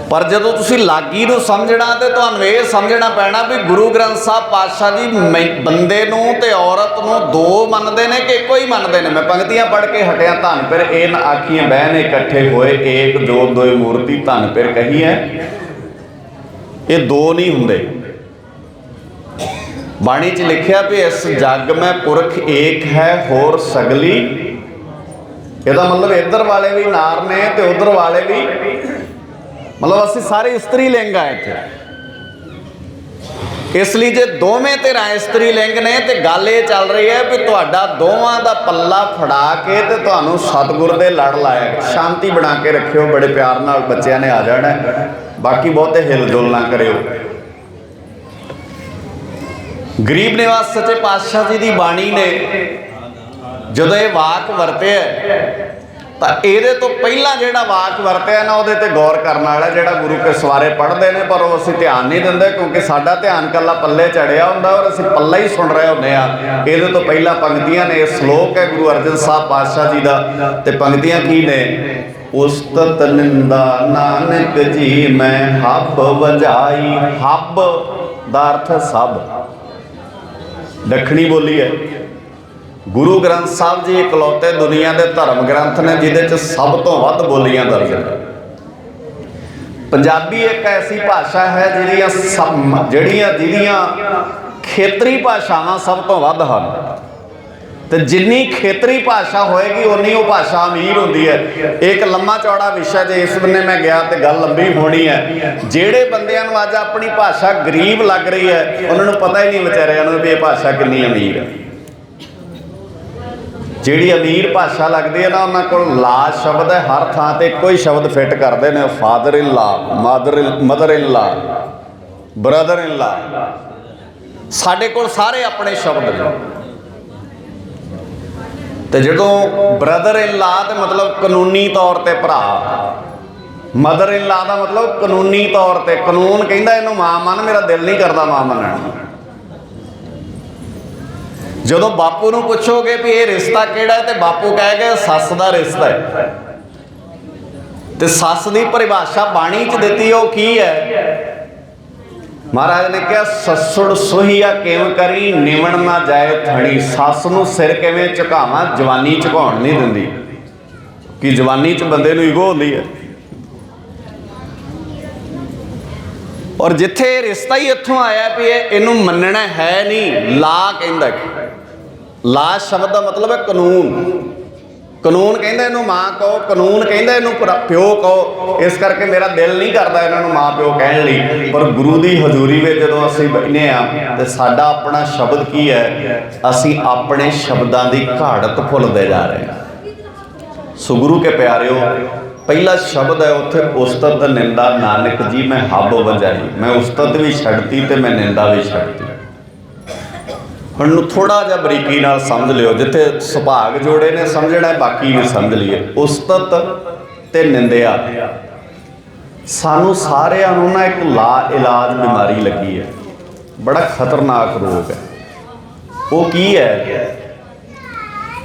ਪਰ ਜਦੋਂ ਤੁਸੀਂ ਲਾਗੀ ਨੂੰ ਸਮਝਣਾ ਤੇ ਤੁਹਾਨੂੰ ਇਹ ਸਮਝਣਾ ਪੈਣਾ ਵੀ ਗੁਰੂ ਗ੍ਰੰਥ ਸਾਹਿਬ ਪਾਤਸ਼ਾਹ ਜੀ ਮੈਂ- ਬੰਦੇ ਨੂੰ ਤੇ ਔਰਤ ਨੂੰ ਦੋ ਮੰਨਦੇ ਨੇ ਕਿ ਇੱਕੋ ਹੀ ਮੰਨਦੇ ਨੇ? ਮੈਂ ਪੰਕਤੀਆਂ ਪੜ੍ਹ ਕੇ ਹਟਿਆ, ਧੰਨ ਫਿਰ ਇਹ ਨ ਆਖੀਆਂ ਬਹਿਨ ਇਕੱਠੇ ਹੋਏ, ਏਕ ਜੋਤ ਦੋਏ ਮੂਰਤੀ, ਧੰਨ ਫਿਰ ਕਹੀ ਹੈ, ਇਹ ਦੋ ਨਹੀਂ ਹੁੰਦੇ। ਬਾਣੀ 'ਚ ਲਿਖਿਆ ਵੀ ਇਸ ਜੱਗ ਮੈਂ ਪੁਰਖ ਏਕ ਹੈ, ਹੋਰ ਸਗਲੀ। ਇਹਦਾ ਮਤਲਬ ਇੱਧਰ ਵਾਲੇ ਵੀ ਨਾਰ ਨੇ ਤੇ ਉਧਰ ਵਾਲੇ ਵੀ ਮਤਲਬ ਅਸੀਂ ਸਾਰੇ ਇਸਤਰੀ ਲਿੰਗ ਆ ਇੱਥੇ। ਇਸ ਲਈ ਜੇ ਦੋਵੇਂ ਧਿਰਾਂ ਇਸਤਰੀ ਲਿੰਗ ਨੇ, ਤੇ ਗੱਲ ਇਹ ਚੱਲ ਰਹੀ ਹੈ ਵੀ ਤੁਹਾਡਾ ਦੋਵਾਂ ਦਾ ਪੱਲਾ ਫੜਾ ਕੇ ਤੇ ਤੁਹਾਨੂੰ ਸਤਿਗੁਰ ਦੇ ਲੜ ਲਾਇਆ। ਸ਼ਾਂਤੀ ਬਣਾ ਕੇ ਰੱਖਿਓ, ਬੜੇ ਪਿਆਰ ਨਾਲ ਬੱਚਿਆਂ ਨੇ ਆ ਜਾਣਾ ਬਾਕੀ ਬਹੁਤੇ ਹਿਲਜੁਲ ਨਾ ਕਰਿਓ। ਗਰੀਬ ਨਿਵਾਸ ਸੱਚੇ ਪਾਤਸ਼ਾਹ ਜੀ ਦੀ ਬਾਣੀ ਨੇ ਜਦੋਂ ਇਹ ਵਾਕ ਵਰਤਿਆ ਤਾਂ ਇਹਦੇ ਤੋਂ ਪਹਿਲਾਂ ਜਿਹੜਾ ਵਾਕ ਵਰਤਿਆ ਨਾ, ਉਹਦੇ ਤੇ ਗੌਰ ਕਰਨ ਵਾਲਾ ਜਿਹੜਾ ਗੁਰੂ ਕੇ ਸਵਾਰੇ ਪੜ੍ਹਦੇ ਨੇ, ਪਰ ਉਹ ਅਸੀਂ ਧਿਆਨ ਨਹੀਂ ਦਿੰਦੇ, ਕਿਉਂਕਿ ਸਾਡਾ ਧਿਆਨ ਕੱਲਾ ਪੱਲੇ ਚੜਿਆ ਹੁੰਦਾ ਔਰ ਅਸੀਂ ਪੱਲਾ ਹੀ ਸੁਣ ਰਹੇ ਹੁੰਦੇ ਆ। ਇਹਦੇ ਤੋਂ ਪਹਿਲਾਂ ਪੰਕਤੀਆਂ ਨੇ ਸ਼ਲੋਕ ਹੈ ਗੁਰੂ ਅਰਜਨ ਸਾਹਿਬ ਪਾਤਸ਼ਾਹ ਜੀ ਦਾ, ਤੇ ਪੰਕਤੀਆਂ ਕੀ ਨੇ? ਉਸਤਤ ਨਿੰਦਾ ਨਾਨਕ ਜੀ, ਮੈਂ ਹੱਬ ਵਜਾਈ, ਹੱਬ ਦਾ ਅਰਥ ਸਭ। ਦੱਖਣੀ ਬੋਲੀ ਹੈ। ਗੁਰੂ ਗ੍ਰੰਥ ਸਾਹਿਬ ਜੀ ਇਕਲੌਤੇ ਦੁਨੀਆ ਦੇ ਧਰਮ ਗ੍ਰੰਥ ਨੇ, ਜਿਹਦੇ ਚ ਸਭ ਤੋਂ ਵੱਧ ਬੋਲੀਆਂ ਦਰਜ ਨੇ ਪੰਜਾਬੀ ਇੱਕ ਐਸੀ ਭਾਸ਼ਾ ਹੈ ਜਿਹੜੀਆਂ ਸਭ ਜਿਹੜੀਆਂ ਜਿਹਦੀਆਂ ਖੇਤਰੀ ਭਾਸ਼ਾਵਾਂ ਸਭ ਤੋਂ ਵੱਧ ਹਨ। ਤੇ ਜਿੰਨੀ ਖੇਤਰੀ ਭਾਸ਼ਾ ਹੋਏਗੀ ਉਨੀ ਉਹ ਭਾਸ਼ਾ ਅਮੀਰ ਹੁੰਦੀ ਹੈ। ਇੱਕ ਲੰਮਾ ਚੌੜਾ ਵਿਸ਼ਾ ਜੇ ਇਸ ਬੰਨੇ ਮੈਂ ਗਿਆ ਤੇ ਗੱਲ ਲੰਬੀ ਹੋਣੀ ਹੈ। ਜਿਹੜੇ ਬੰਦਿਆਂ ਨੂੰ ਅੱਜ ਆਪਣੀ ਭਾਸ਼ਾ ਗਰੀਬ ਲੱਗ ਰਹੀ ਹੈ, ਉਹਨਾਂ ਨੂੰ ਪਤਾ ਹੀ ਨਹੀਂ ਵਿਚਾਰਿਆਂ ਨੂੰ ਵੀ ਇਹ ਭਾਸ਼ਾ ਕਿੰਨੀ ਅਮੀਰ ਹੈ। ਜਿਹੜੀ ਅਮੀਰ ਭਾਸ਼ਾ ਲੱਗਦੀ ਹੈ ਨਾ, ਉਹਨਾਂ ਕੋਲ ਲਾ ਸ਼ਬਦ ਹੈ, ਹਰ ਥਾਂ ਤੇ ਇੱਕੋ ਹੀ ਸ਼ਬਦ ਫਿੱਟ ਕਰਦੇ ਨੇ father in law mother mother in ਲਾ ਬ੍ਰਦਰ ਇਨ ਲਾ ਸਾਡੇ ਕੋਲ ਸਾਰੇ ਆਪਣੇ ਸ਼ਬਦ ਨੇ। ਤੇ ਜਦੋਂ ਬ੍ਰਦਰ ਇਨ ਲਾ ਤੇ ਮਤਲਬ ਕਾਨੂੰਨੀ ਤੌਰ ਤੇ ਭਰਾ ਮਦਰ ਇਨ ਲਾ ਦਾ ਮਤਲਬ ਕਾਨੂੰਨੀ ਤੌਰ ਤੇ, ਕਾਨੂੰਨ ਕਹਿੰਦਾ ਇਹਨੂੰ ਮਾਂ ਮੰਨ, ਮੇਰਾ ਦਿਲ ਨਹੀਂ ਕਰਦਾ ਮਾਂ ਮੰਨਣ ਨੂੰ। ਜਦੋਂ ਬਾਪੂ ਨੂੰ ਪੁੱਛੋਗੇ ਵੀ ਇਹ ਰਿਸ਼ਤਾ ਕਿਹੜਾ ਤੇ ਬਾਪੂ ਕਹੇਗਾ, ਸੱਸ ਦਾ ਰਿਸ਼ਤਾ ਹੈ। ਤੇ ਸੱਸ ਦੀ ਪਰਿਭਾਸ਼ਾ ਬਾਣੀ 'ਚ ਦਿੱਤੀ, ਉਹ ਕੀ ਹੈ? ਮਹਾਰਾਜ ਨੇ ਕਿਹਾ, ਸੱਸੁੜ ਸੋਹੀਆ ਕਿਵੇਂ ਕਰੀ, ਨਿਵਣ ਨਾ ਜਾਏ ਥਣੀ। ਸੱਸ ਨੂੰ ਸਿਰ ਕਿਵੇਂ ਝੁਕਾਵਾਂ, ਜਵਾਨੀ ਝੁਕਾਉਣ ਨਹੀਂ ਦਿੰਦੀ। ਕਿ ਜਵਾਨੀ 'ਚ ਬੰਦੇ ਨੂੰ ਈਗੋ ਹੁੰਦੀ ਹੈ। ਔਰ ਜਿੱਥੇ ਇਹ ਰਿਸ਼ਤਾ ਹੀ ਇੱਥੋਂ ਆਇਆ ਵੀ ਇਹ ਇਹਨੂੰ ਮੰਨਣਾ ਹੈ ਨਹੀਂ, ਲਾ ਕਹਿੰਦਾ ਕਿ ਲਾ ਸ਼ਬਦ ਦਾ ਮਤਲਬ ਹੈ ਕਾਨੂੰਨ। ਕਾਨੂੰਨ ਕਹਿੰਦਾ ਇਹਨੂੰ ਮਾਂ ਕਹੋ, ਕਾਨੂੰਨ ਕਹਿੰਦਾ ਇਹਨੂੰ ਭਰਾ- ਪਿਓ ਕਹੋ। ਇਸ ਕਰਕੇ ਮੇਰਾ ਦਿਲ ਨਹੀਂ ਕਰਦਾ ਇਹਨਾਂ ਨੂੰ ਮਾਂ ਪਿਓ ਕਹਿਣ ਲਈ। ਪਰ ਗੁਰੂ ਦੀ ਹਜ਼ੂਰੀ ਵਿੱਚ ਜਦੋਂ ਅਸੀਂ ਬੈਠੇ ਆ ਤੇ ਸਾਡਾ ਆਪਣਾ ਸ਼ਬਦ ਕੀ ਹੈ? ਅਸੀਂ ਆਪਣੇ ਸ਼ਬਦਾਂ ਦੀ ਘਾੜਤ ਭੁੱਲਦੇ ਜਾ ਰਹੇ ਹਾਂ। ਸੋ ਗੁਰੂ ਕੇ ਪਿਆਰਿਓ, ਪਹਿਲਾ ਸ਼ਬਦ ਹੈ ਉੱਥੇ, ਉਸਤਤ ਨਿੰਦਾ ਨਾਨਕ ਜੀ, ਮੈਂ ਹੱਬ ਵਜਾਈ। ਮੈਂ ਉਸਤਤ ਵੀ ਛੱਡਤੀ ਤੇ ਮੈਂ ਨਿੰਦਾ ਵੀ ਛੱਡਤੀ। ਹੁਣ ਨੂੰ ਥੋੜਾ ਜਿਹਾ ਬਰੀਕੀ ਨਾਲ ਸਮਝ ਲਿਓ, ਜਿੱਥੇ ਸੁਭਾਗ ਜੋੜੇ ਨੇ, ਸਮਝਣਾ ਬਾਕੀ ਵੀ ਸਮਝ ਲਈਏ। ਉਸਤਤ ਤੇ ਨਿੰਦਿਆ। ਸਾਨੂੰ ਸਾਰਿਆਂ ਨੂੰ ਨਾ ਇੱਕ ਲਾ ਇਲਾਜ ਬਿਮਾਰੀ ਲੱਗੀ ਹੈ। ਬੜਾ ਖਤਰਨਾਕ ਰੋਗ ਹੈ। ਉਹ ਕੀ ਹੈ?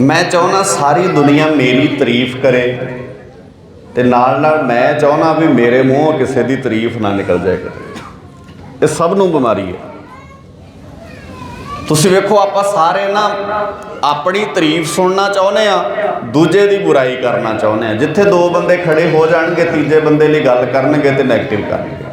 ਮੈਂ ਚਾਹੁੰਦਾ ਸਾਰੀ ਦੁਨੀਆ ਮੇਰੀ ਤਾਰੀਫ ਕਰੇ ਤੇ ਨਾਲ ਨਾਲ ਮੈਂ ਚਾਹੁੰਦਾ ਵੀ ਮੇਰੇ ਮੂੰਹੋਂ ਕਿਸੇ ਦੀ ਤਾਰੀਫ ਨਾ ਨਿਕਲ ਜਾਏ ਕਦੇ ਇਹ ਸਭ ਨੂੰ ਬਿਮਾਰੀ ਹੈ। ਤੁਸੀਂ ਵੇਖੋ, ਆਪਾਂ ਸਾਰੇ ਨਾ ਆਪਣੀ ਤਾਰੀਫ ਸੁਣਨਾ ਚਾਹੁੰਦੇ ਆ ਦੂਜੇ ਦੀ ਬੁਰਾਈ ਕਰਨਾ ਚਾਹੁੰਦੇ ਆ ਜਿੱਥੇ ਦੋ ਬੰਦੇ ਖੜੇ ਹੋ ਜਾਣਗੇ, ਤੀਜੇ ਬੰਦੇ ਲਈ ਗੱਲ ਕਰਨਗੇ ਤੇ 네ਗੇਟਿਵ ਕਰਨਗੇ।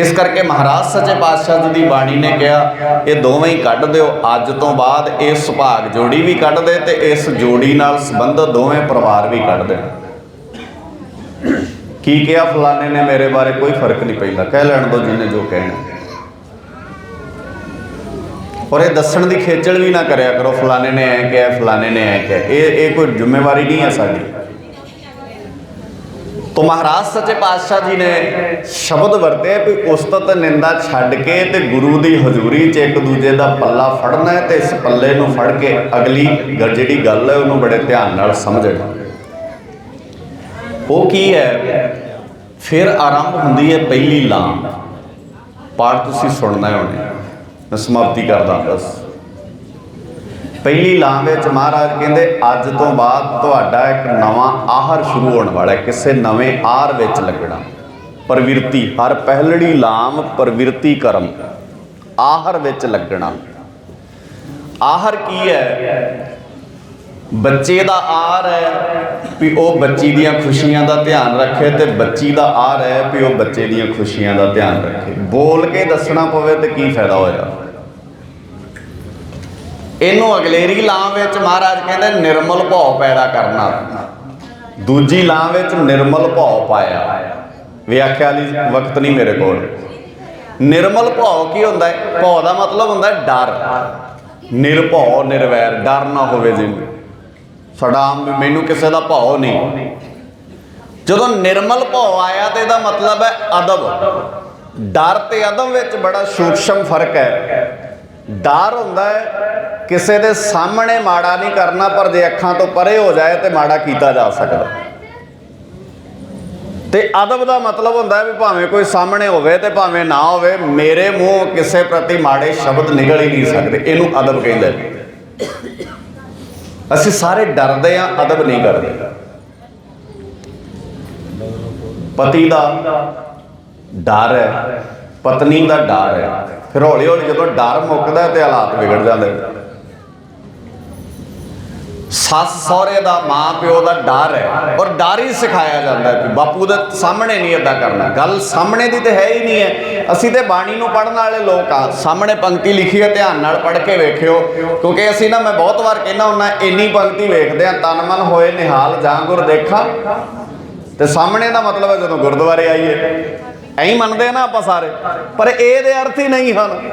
ਇਸ ਕਰਕੇ ਮਹਾਰਾਜ ਸੱਚੇ ਪਾਤਸ਼ਾਹ ਜੀ ਦੀ ਬਾਣੀ ਨੇ ਕਿਹਾ, ਇਹ ਦੋਵੇਂ ਹੀ ਕੱਢ ਦਿਓ। ਅੱਜ ਤੋਂ ਬਾਅਦ ਇਹ ਸੁਭਾਗ ਜੋੜੀ ਵੀ ਕੱਢ ਦੇ ਤੇ ਇਸ ਜੋੜੀ ਨਾਲ ਸੰਬੰਧਿਤ ਦੋਵੇਂ ਪਰਿਵਾਰ ਵੀ ਕੱਢ ਦੇਣ। ਕੀ ਕਿਹਾ ਫਲਾਣੇ ਨੇ, ਮੇਰੇ ਬਾਰੇ ਕੋਈ ਫ਼ਰਕ ਨਹੀਂ ਪੈਂਦਾ। ਕਹਿ ਲੈਣ ਦੋ ਜਿਹਨੇ ਜੋ ਕਹਿਣਾ। ਔਰ ਇਹ ਦੱਸਣ ਦੀ ਖੇਚਲ ਵੀ ਨਾ ਕਰਿਆ ਕਰੋ, ਫਲਾਣੇ ਨੇ ਐ ਕਿਹਾ, ਫਲਾਣੇ ਨੇ ਐ ਕਿਹਾ। ਇਹ ਇਹ ਕੋਈ ਜ਼ਿੰਮੇਵਾਰੀ ਨਹੀਂ ਹੈ ਸਾਡੀ। ਤੋ ਮਹਾਰਾਜ ਸੱਚੇ ਪਾਤਸ਼ਾਹ ਜੀ ਨੇ ਸ਼ਬਦ ਵਰਤੇ ਵੀ ਉਸਤਤ ਨਿੰਦਾ ਛੱਡ ਕੇ ਤੇ ਗੁਰੂ ਦੀ ਹਜ਼ੂਰੀ 'ਚ ਇੱਕ ਦੂਜੇ ਦਾ ਪੱਲਾ ਫੜਨਾ ਹੈ ਤੇ ਇਸ ਪੱਲੇ ਨੂੰ ਫੜ ਕੇ ਅਗਲੀ ਜਿਹੜੀ ਗੱਲ ਹੈ ਉਹਨੂੰ ਬੜੇ ਧਿਆਨ ਨਾਲ ਸਮਝਣਾ। ਉਹ ਕੀ ਹੈ? ਫਿਰ ਆਰੰਭ ਹੁੰਦੀ ਹੈ ਪਹਿਲੀ ਲਾਮ ਪਾਠ ਤੁਸੀਂ ਸੁਣਨਾ ਹੈ ਉਹਨੇ। ਸਮਾਪਤੀ ਕਰਦਾ। ਬਸ ਪਹਿਲੀ ਲਾਂ ਵਿੱਚ ਮਹਾਰਾਜ ਕਹਿੰਦੇ, ਅੱਜ ਤੋਂ ਬਾਅਦ ਤੁਹਾਡਾ ਇੱਕ ਨਵਾਂ ਆਹਰ ਸ਼ੁਰੂ ਹੋਣ ਵਾਲਾ ਹੈ, ਕਿਸੇ ਨਵੇਂ ਆਹਰ ਵਿੱਚ ਲੱਗਣਾ। ਪ੍ਰਵਿਰਤੀ, ਹਰ ਪਹਿਲੜੀ ਲਾਮ ਪ੍ਰਵਿਰਤੀ ਕਰਮ, ਆਹਰ ਵਿੱਚ ਲੱਗਣਾ। ਆਹਰ ਕੀ ਹੈ? ਬੱਚੇ ਦਾ ਆਰ ਹੈ ਵੀ ਉਹ ਬੱਚੀ ਦੀਆਂ ਖੁਸ਼ੀਆਂ ਦਾ ਧਿਆਨ ਰੱਖੇ ਤੇ ਬੱਚੀ ਦਾ ਆਰ ਹੈ ਵੀ ਉਹ ਬੱਚੇ ਦੀਆਂ ਖੁਸ਼ੀਆਂ ਦਾ ਧਿਆਨ ਰੱਖੇ। ਬੋਲ ਕੇ ਦੱਸਣਾ ਪਵੇ ਤੇ ਕੀ ਫਾਇਦਾ ਹੋਇਆ? ਇਹਨੂੰ ਅਗਲੇਰੀ ਲਾਂ ਵਿੱਚ ਮਹਾਰਾਜ ਕਹਿੰਦੇ ਨਿਰਮਲ ਭਾਉ ਪੈਦਾ ਕਰਨਾ। ਦੂਜੀ ਲਾਂ ਵਿੱਚ ਨਿਰਮਲ ਭਾਉ ਪਾਇਆ। ਵਿਆਖਿਆ ਲਈ ਵਕਤ ਨਹੀਂ ਮੇਰੇ ਕੋਲ। ਨਿਰਮਲ ਭਾਉ ਕੀ ਹੁੰਦਾ ਹੈ? ਭਾਉ ਦਾ ਮਤਲਬ ਹੁੰਦਾ ਹੈ ਡਰ। ਨਿਰਭਉ, ਨਿਰਵੈਰ, ਡਰ ਨਾ ਹੋਵੇ ਜਿਹਨੂੰ ਸਾਡਾ ਮੈਨੂੰ ਕਿਸੇ ਦਾ ਭਾਉ ਨਹੀਂ। ਜਦੋਂ ਨਿਰਮਲ ਭਾਉ ਆਇਆ ਤੇ ਇਹਦਾ ਮਤਲਬ ਹੈ ਅਦਬ। ਡਰ ਤੇ ਅਦਬ ਵਿੱਚ ਬੜਾ ਸੂਖਸ਼ਮ ਫ਼ਰਕ ਹੈ। ਡਰ ਹੁੰਦਾ ਹੈ, ਕਿਸੇ ਦੇ ਸਾਹਮਣੇ ਮਾੜਾ ਨਹੀਂ ਕਰਨਾ, ਪਰ ਜੇ ਅੱਖਾਂ ਤੋਂ ਪਰੇ ਹੋ ਜਾਏ ਤੇ ਮਾੜਾ ਕੀਤਾ ਜਾ ਸਕਦਾ। ਤੇ ਅਦਬ ਦਾ ਮਤਲਬ ਹੁੰਦਾ ਹੈ ਵੀ ਭਾਵੇਂ ਕੋਈ ਸਾਹਮਣੇ ਹੋਵੇ ਤੇ ਭਾਵੇਂ ਨਾ ਹੋਵੇ, ਮੇਰੇ ਮੂੰਹ ਕਿਸੇ ਪ੍ਰਤੀ ਮਾੜੇ ਸ਼ਬਦ ਨਿਕਲ ਹੀ ਨਹੀਂ ਸਕਦੇ। ਇਹਨੂੰ ਅਦਬ ਕਹਿੰਦੇ ਅਸੀਂ ਸਾਰੇ ਡਰਦੇ ਆ ਅਦਬ ਨਹੀਂ ਕਰਦੇ। ਪਤੀ ਦਾ ਡਰ ਹੈ ਪਤਨੀ ਦਾ ਡਰ ਹੈ। ਫਿਰ ਹੌਲੀ ਹੌਲੀ ਜਦੋਂ ਡਰ ਮੁੱਕਦਾ ਤੇ ਹਾਲਾਤ ਵਿਗੜ ਜਾਂਦੇ ਸੱਸ ਸਹੁਰੇ ਦਾ, ਮਾਂ ਪਿਓ ਦਾ ਡਰ ਹੈ ਔਰ ਡਰ ਹੀ ਸਿਖਾਇਆ ਜਾਂਦਾ ਹੈ ਕਿ ਬਾਪੂ ਦੇ ਸਾਹਮਣੇ ਨਹੀਂ ਏਦਾਂ ਕਰਨਾ। ਗੱਲ ਸਾਹਮਣੇ ਦੀ ਤੇ ਹੈ ਹੀ ਨਹੀਂ ਹੈ। ਅਸੀਂ ਤੇ ਬਾਣੀ ਨੂੰ ਪੜਨ ਵਾਲੇ ਲੋਕ ਆ। ਸਾਹਮਣੇ ਪੰਕਤੀ ਲਿਖੀ ਹੈ, ਧਿਆਨ ਨਾਲ ਪੜ੍ਹ ਕੇ ਵੇਖਿਓ। ਕਿਉਂਕਿ ਅਸੀਂ ਨਾ, ਮੈਂ ਬਹੁਤ ਵਾਰ ਕਹਿੰਦਾ ਹੁੰਨਾ ਇੰਨੀ ਪੰਕਤੀ ਵੇਖਦੇ ਆ, ਤਨ ਮਨ ਹੋਏ ਨਿਹਾਲ ਜਾਂ ਗੁਰ ਦੇਖਾ। ਤੇ ਸਾਹਮਣੇ ਦਾ ਮਤਲਬ ਹੈ ਜਦੋਂ ਗੁਰਦੁਆਰੇ ਆਈਏ। ਐਂ ਹੀ ਮੰਨਦੇ ਆ ਨਾ ਆਪਾਂ ਸਾਰੇ। ਪਰ ਇਹਦੇ ਅਰਥ ਹੀ ਨਹੀਂ ਹਨ।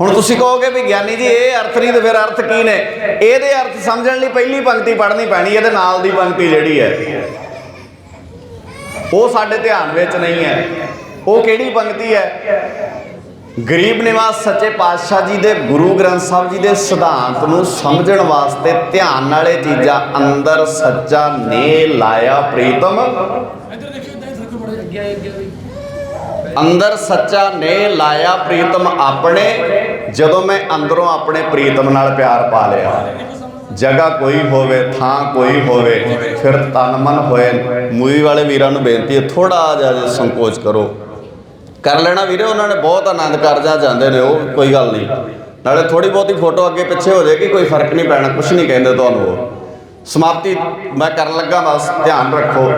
ਹੁਣ ਤੁਸੀਂ ਕਹੋਗੇ ਵੀ ਗਿਆਨੀ ਜੀ, ਇਹ ਅਰਥ ਨਹੀਂ ਤੇ ਫਿਰ ਅਰਥ ਕੀ ਨੇ? ਇਹਦੇ ਅਰਥ ਸਮਝਣ ਲਈ ਪਹਿਲੀ ਪੰਕਤੀ ਪੜ੍ਹਨੀ ਪੈਣੀ, ਇਹਦੇ ਨਾਲ ਦੀ ਪੰਕਤੀ ਜਿਹੜੀ ਹੈ। ਉਹ ਸਾਡੇ ਧਿਆਨ ਵਿੱਚ ਨਹੀਂ ਹੈ। ਉਹ ਕਿਹੜੀ ਪੰਕਤੀ ਹੈ? ਗਰੀਬ ਨਿਵਾਸ ਸੱਚੇ ਪਾਤਸ਼ਾਹ ਜੀ ਦੇ, ਗੁਰੂ ਗ੍ਰੰਥ ਸਾਹਿਬ ਜੀ ਦੇ ਸਿਧਾਂਤ ਨੂੰ ਸਮਝਣ ਵਾਸਤੇ ਧਿਆਨ ਨਾਲ ਇਹ ਚੀਜ਼ਾਂ ਅੰਦਰ ਸੱਚਾ ਨੇ ਲਾਇਆ ਪ੍ਰੀਤਮ। ਸਰਕੋ ਅੱਗੇ ਵੀ? ਅੰਦਰ ਸੱਚਾ ਨੇ ਲਾਇਆ ਪ੍ਰੀਤਮ ਆਪਣੇ, ਜਦੋਂ ਮੈਂ ਅੰਦਰੋਂ ਆਪਣੇ ਪ੍ਰੀਤਮ ਨਾਲ ਪਿਆਰ ਪਾ ਲਿਆ। ਜਗ੍ਹਾ ਕੋਈ ਹੋਵੇ, ਥਾਂ ਕੋਈ ਹੋਵੇ, ਫਿਰ ਤਨ ਮਨ ਹੋਏ। ਮੂਵੀ ਵਾਲੇ ਵੀਰਾਂ ਨੂੰ ਬੇਨਤੀ ਹੈ ਥੋੜਾ ਜਿਹਾ ਜੇ ਸੰਕੋਚ ਕਰੋ। ਕਰ ਲੈਣਾ ਵੀਰੇ, ਉਹਨਾਂ ਨੇ ਬਹੁਤ ਆਨੰਦ ਕਾਰਜਾਂ ਜਾਂਦੇ ਨੇ ਉਹ, ਕੋਈ ਗੱਲ ਨਹੀਂ। ਨਾਲੇ ਥੋੜੀ ਬਹੁਤੀ ਫੋਟੋ ਅੱਗੇ ਪਿੱਛੇ ਹੋ ਜਾਏਗੀ, ਕੋਈ ਫ਼ਰਕ ਨਹੀਂ ਪੈਣਾ ਕੁਝ ਨਹੀਂ ਕਹਿੰਦੇ ਤੁਹਾਨੂੰ ਉਹ। ਸਮਾਪਤੀ ਮੈਂ ਕਰਨ ਲੱਗਾ, ਬਸ ਧਿਆਨ ਰੱਖੋ।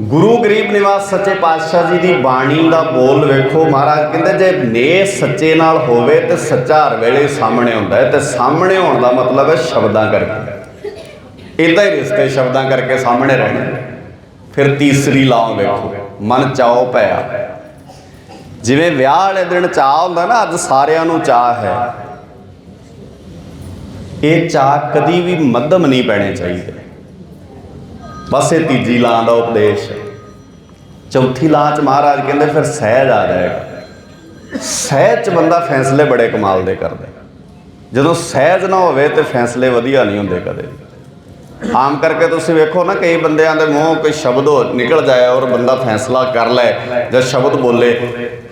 ਗੁਰੂ ਗਰੀਬ ਨਿਵਾਸ ਸੱਚੇ ਪਾਤਸ਼ਾਹ ਜੀ ਦੀ ਬਾਣੀ ਦਾ ਬੋਲ ਵੇਖੋ। ਮਹਾਰਾਜ ਕਹਿੰਦੇ, ਜੇ ਨੇ ਸੱਚੇ ਨਾਲ ਹੋਵੇ ਤੇ ਸੱਚਾ ਹਰ ਵੇਲੇ ਸਾਹਮਣੇ ਹੁੰਦਾ ਹੈ ਤੇ ਸਾਹਮਣੇ ਹੋਣ ਦਾ ਮਤਲਬ ਹੈ ਸ਼ਬਦਾਂ ਕਰਕੇ। ਇਦਾਂ ਹੀ ਰਿਸ਼ਤੇ ਸ਼ਬਦਾਂ ਕਰਕੇ ਸਾਹਮਣੇ ਰਹਿਣਾ। ਫਿਰ ਤੀਸਰੀ ਲਾਉ ਵੇਖੋ, ਮਨ ਚਾਓ ਪਿਆ ਜਿਵੇਂ ਵਿਆਹ ਵਾਲੇ ਦਿਨ ਚਾਹ ਹੁੰਦਾ ਨਾ, ਅੱਜ ਸਾਰਿਆਂ ਨੂੰ ਚਾਹ ਹੈ। ਇਹ ਚਾਹ ਕਦੀ ਵੀ ਮੱਧਮ ਨਹੀਂ ਪੈਣੇ ਚਾਹੀਦੇ। ਬਸ ਇਹ ਤੀਜੀ ਲਾਂ ਦਾ ਉਪਦੇਸ਼। ਹੈ ਚੌਥੀ ਲਾਂ ਚ ਮਹਾਰਾਜ ਕਹਿੰਦੇ, ਫਿਰ ਸਹਿਜ ਆ ਜਾਏਗਾ। ਸਹਿਜ ਚ ਬੰਦਾ ਫੈਸਲੇ ਬੜੇ ਕਮਾਲ ਦੇ ਕਰਦਾ। ਜਦੋਂ ਸਹਿਜ ਨਾ ਹੋਵੇ ਤੇ ਫੈਸਲੇ ਵਧੀਆ ਨਹੀਂ ਹੁੰਦੇ ਕਦੇ ਆਮ ਕਰਕੇ ਤੁਸੀਂ ਵੇਖੋ ਨਾ, ਕਈ ਬੰਦਿਆਂ ਦੇ ਮੂੰਹੋਂ ਕੋਈ ਸ਼ਬਦ ਹੋ ਨਿਕਲ ਜਾਏ ਔਰ ਬੰਦਾ ਫੈਸਲਾ ਕਰ ਲੈ ਜਾਂ ਸ਼ਬਦ ਬੋਲੇ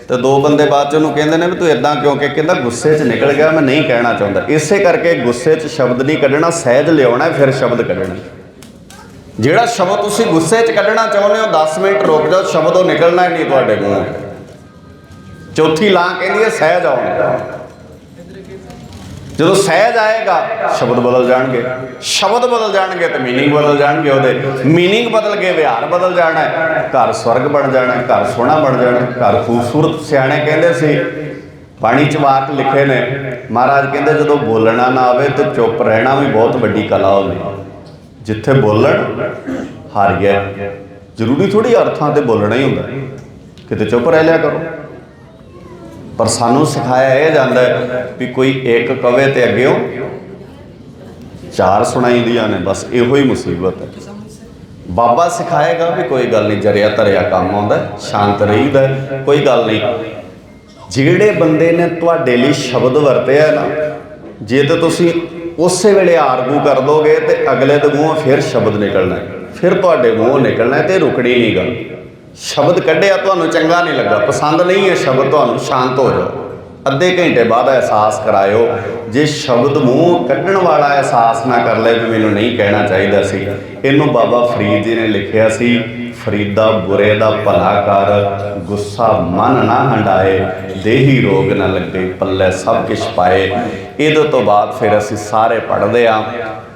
ਤੇ ਦੋ ਬੰਦੇ ਬਾਅਦ ਚ ਉਹਨੂੰ ਕਹਿੰਦੇ ਨੇ ਵੀ ਤੂੰ ਇਦਾਂ ਕਿਉਂ ਕਿ ਕਹਿੰਦਾ, ਗੁੱਸੇ 'ਚ ਨਿਕਲ ਗਿਆ, ਮੈਂ ਨਹੀਂ ਕਹਿਣਾ ਚਾਹੁੰਦਾ। ਇਸੇ ਕਰਕੇ ਗੁੱਸੇ 'ਚ ਸ਼ਬਦ ਨਹੀਂ ਕੱਢਣਾ, ਸਹਿਜ ਲਿਆਉਣਾ ਫਿਰ ਸ਼ਬਦ ਕੱਢਣਾ। ਜਿਹੜਾ ਸ਼ਬਦ ਤੁਸੀਂ ਗੁੱਸੇ 'ਚ ਕੱਢਣਾ ਚਾਹੁੰਦੇ ਹੋ 10 ਮਿੰਟ ਰੁਕ ਜਾਓ, ਸ਼ਬਦ ਉਹ ਨਿਕਲਣਾ ਹੀ ਨਹੀਂ ਤੁਹਾਡੇ ਮੂੰਹੋਂ ਚੌਥੀ ਲਾਂ ਕਹਿੰਦੀ ਹੈ, ਸਹਿਜ ਆਉਣ। ਜਦੋਂ ਸਹਿਜ ਆਏਗਾ, ਸ਼ਬਦ ਬਦਲ ਜਾਣਗੇ। ਸ਼ਬਦ ਬਦਲ ਜਾਣਗੇ ਤੇ ਮੀਨਿੰਗ ਬਦਲ ਜਾਣਗੇ ਉਹਦੇ। ਮੀਨਿੰਗ ਬਦਲ ਕੇ ਵਿਹਾਰ ਬਦਲ ਜਾਣਾ ਹੈ। ਘਰ ਸਵਰਗ ਬਣ ਜਾਣਾ ਹੈ, ਘਰ ਸੋਹਣਾ ਬਣ ਜਾਣਾ ਹੈ, ਘਰ ਖੂਬਸੂਰਤ ਸਿਆਣੇ ਕਹਿੰਦੇ ਸੀ ਪਾਣੀ ਚ ਵਾਕ ਲਿਖੇ ਨੇ। ਮਹਾਰਾਜ ਕਹਿੰਦੇ, ਜਦੋਂ ਬੋਲਣਾ ਨਾ ਆਵੇ ਤੇ ਚੁੱਪ ਰਹਿਣਾ ਵੀ ਬਹੁਤ ਵੱਡੀ ਕਲਾ ਹੁੰਦੀ ਜਿੱਥੇ ਬੋਲਣ ਹਾਰ ਗਿਆ। ਜ਼ਰੂਰੀ ਥੋੜੀ ਅਰਥਾਂ ਤੇ ਬੋਲਣਾ ਹੀ ਹੁੰਦਾ। ਕਿਤੇ ਚੁੱਪ ਰਹਿ ਲਿਆ ਕਰੋ। ਪਰ ਸਾਨੂੰ ਸਿਖਾਇਆ ਇਹ ਜਾਂਦਾ ਵੀ ਕੋਈ ਇੱਕ ਕਵੇ ਤੇ ਅੱਗਿਓ ਚਾਰ ਸੁਣਾਈਦੀਆਂ ਨੇ, ਬਸ ਇਹੋ ਹੀ ਮੁਸੀਬਤ ਹੈ। ਬਾਬਾ ਸਿਖਾਏਗਾ ਵੀ ਕੋਈ ਗੱਲ ਨਹੀਂ, ਜਰਿਆ ਧਰਿਆ ਕੰਮ ਆਉਂਦਾ ਸ਼ਾਂਤ ਰਹੀਦਾ ਕੋਈ ਗੱਲ ਨਹੀਂ। ਜਿਹੜੇ ਬੰਦੇ ਨੇ ਤੁਹਾਡੇ ਲਈ ਸ਼ਬਦ ਵਰਤਿਆ ਨਾ, ਜੇ ਤਾਂ ਤੁਸੀਂ ਉਸੇ ਵੇਲੇ ਆਰਗੂ ਕਰ ਦੋਗੇ ਤੇ ਅਗਲੇ ਦੇ ਮੂੰਹੋਂ ਫਿਰ ਸ਼ਬਦ ਨਿਕਲਣਾ ਫਿਰ ਤੁਹਾਡੇ ਮੂੰਹੋਂ ਨਿਕਲਣਾ ਹੈ ਤੇ ਰੁਕਣੀ ਨਹੀਂ ਗੱਲ। ਸ਼ਬਦ ਕੱਢਿਆ ਤੁਹਾਨੂੰ ਚੰਗਾ ਨਹੀਂ ਲੱਗਾ। ਪਸੰਦ ਨਹੀਂ ਹੈ ਸ਼ਬਦ, ਤੁਹਾਨੂੰ ਸ਼ਾਂਤ ਹੋ ਜਾਓ। ਅੱਧੇ ਘੰਟੇ ਬਾਅਦ ਅਹਿਸਾਸ ਕਰਾਇਓ, ਜੇ ਸ਼ਬਦ ਮੂੰਹ ਕੱਢਣ ਵਾਲਾ ਅਹਿਸਾਸ ਨਾ ਕਰ ਲੈ ਵੀ ਮੈਨੂੰ ਨਹੀਂ ਕਹਿਣਾ ਚਾਹੀਦਾ ਸੀ। ਇਹਨੂੰ ਬਾਬਾ ਫਰੀਦ ਜੀ ਨੇ ਲਿਖਿਆ ਸੀ ਫਰੀਦਾ ਬੁਰੇ ਦਾ ਭਲਾ ਕਰ, ਗੁੱਸਾ ਮਨ ਨਾ ਹੰਡਾਏ, ਦੇਹੀ ਰੋਗ ਨਾ ਲੱਗੇ, ਪੱਲੇ ਸਭ ਕਿਛ ਪਾਏ। ਇਹਦੇ ਤੋਂ ਬਾਅਦ ਫਿਰ ਅਸੀਂ ਸਾਰੇ ਪੜ੍ਹਦੇ ਆ,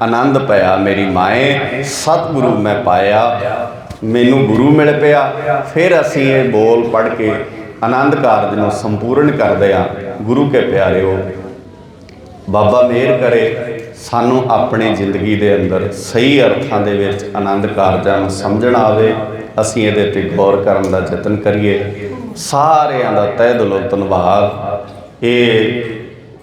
ਆਨੰਦ ਪਿਆ ਮੇਰੀ ਮਾਏ, ਸਤਿਗੁਰੂ ਮੈਂ ਪਾਇਆ, ਮੈਨੂੰ ਗੁਰੂ ਮਿਲ ਪਿਆ। ਫਿਰ ਅਸੀਂ ਇਹ ਬੋਲ ਪੜ੍ਹ ਕੇ ਆਨੰਦ ਕਾਰਜ ਨੂੰ ਸੰਪੂਰਨ ਕਰਦੇ ਆ। ਗੁਰੂ ਕੇ ਪਿਆਰਿਓ, ਬਾਬਾ ਮਿਹਰ ਕਰੇ, ਸਾਨੂੰ ਆਪਣੀ ਜ਼ਿੰਦਗੀ ਦੇ ਅੰਦਰ ਸਹੀ ਅਰਥਾਂ ਦੇ ਵਿੱਚ ਆਨੰਦ ਕਾਰਜਾਂ ਨੂੰ ਸਮਝਣ ਆਵੇ। ਅਸੀਂ ਇਹਦੇ ਤੇ ਗੌਰ ਕਰਨ ਦਾ ਯਤਨ ਕਰੀਏ। ਸਾਰਿਆਂ ਦਾ ਤਹਿ ਦਿਲੋਂ ਧੰਨਵਾਦ। ਇਹ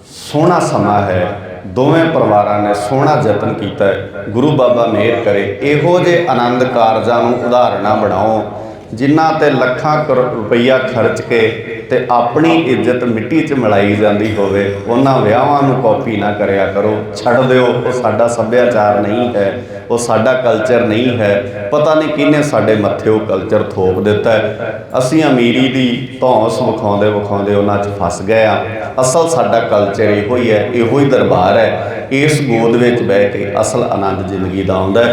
ਸੋਹਣਾ ਸਮਾਂ ਹੈ। ਦੋਵੇਂ ਪਰਿਵਾਰਾਂ ਨੇ ਸੋਹਣਾ ਯਤਨ ਕੀਤਾ ਗੁਰੂ ਬਾਬਾ ਮਿਹਰ ਕਰੇ। ਇਹੋ ਜਿਹੇ ਆਨੰਦ ਕਾਰਜਾਂ ਨੂੰ ਉਦਾਹਰਣਾ ਬਣਾਓ, ਜਿਨ੍ਹਾਂ ਤੇ ਲੱਖਾਂ ਕਰੋ- ਰੁਪਈਆ ਖਰਚ ਕੇ ਤੇ ਆਪਣੀ ਇੱਜ਼ਤ ਮਿੱਟੀ 'ਚ ਮਿਲਾਈ ਜਾਂਦੀ ਹੋਵੇ। ਉਹਨਾਂ ਵਿਆਹਾਂ ਨੂੰ ਕਾਪੀ ਨਾ ਕਰਿਆ ਕਰੋ। ਛੱਡ ਦਿਓ। ਉਹ ਸਾਡਾ ਸੱਭਿਆਚਾਰ ਨਹੀਂ ਹੈ। ਉਹ ਸਾਡਾ ਕਲਚਰ ਨਹੀਂ ਹੈ। ਪਤਾ ਨਹੀਂ ਕਿਹਨੇ ਸਾਡੇ ਮੱਥੇ ਉਹ ਕਲਚਰ ਥੋਪ ਦਿੱਤਾ ਅਸੀਂ ਅਮੀਰੀ ਦੀ ਧੌਂਸ ਵਿਖਾਉਂਦੇ ਵਿਖਾਉਂਦੇ ਉਹਨਾਂ 'ਚ ਫਸ ਗਏ ਆ ਅਸਲ ਸਾਡਾ ਕਲਚਰ ਇਹੋ ਹੀ ਹੈ, ਇਹੋ ਹੀ ਦਰਬਾਰ ਹੈ। ਇਸ ਗੋਦ ਵਿੱਚ ਬਹਿ ਕੇ ਅਸਲ ਆਨੰਦ ਜ਼ਿੰਦਗੀ ਦਾ ਆਉਂਦਾ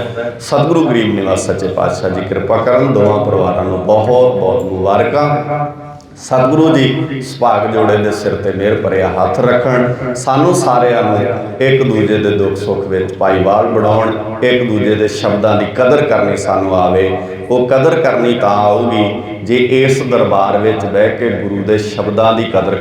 ਸਤਿਗੁਰੂ ਗਰੀਬ ਨਿਵਾਸ ਸੱਚੇ ਪਾਤਸ਼ਾਹ ਜੀ ਕਿਰਪਾ ਕਰਨ ਦੋਵਾਂ ਪਰਿਵਾਰਾਂ ਨੂੰ ਬਹੁਤ ਬਹੁਤ ਮੁਬਾਰਕਾਂ। ਸਤਿਗੁਰੂ ਜੀ, ਸੁਭਾਗ ਜੋੜੇ ਦੇ ਸਿਰ ਤੇ ਮਿਹਰ ਭਰਿਆ ਹੱਥ ਰੱਖਣ। ਸਾਨੂੰ ਸਾਰਿਆਂ ਨੂੰ ਇੱਕ ਦੂਜੇ ਦੇ ਦੁੱਖ ਸੁੱਖ ਵਿੱਚ ਭਾਈਵਾਲ ਬਣਾਉਣ, ਇੱਕ ਦੂਜੇ ਦੇ ਸ਼ਬਦਾਂ ਦੀ ਕਦਰ ਕਰਨੀ ਸਾਨੂੰ ਆਵੇ। ਉਹ ਕਦਰ ਕਰਨੀ ਤਾਂ ਆਊਗੀ ਜੇ ਇਸ ਦਰਬਾਰ ਵਿੱਚ ਬਹਿ ਕੇ ਗੁਰੂ ਦੇ ਸ਼ਬਦਾਂ ਦੀ ਕਦਰ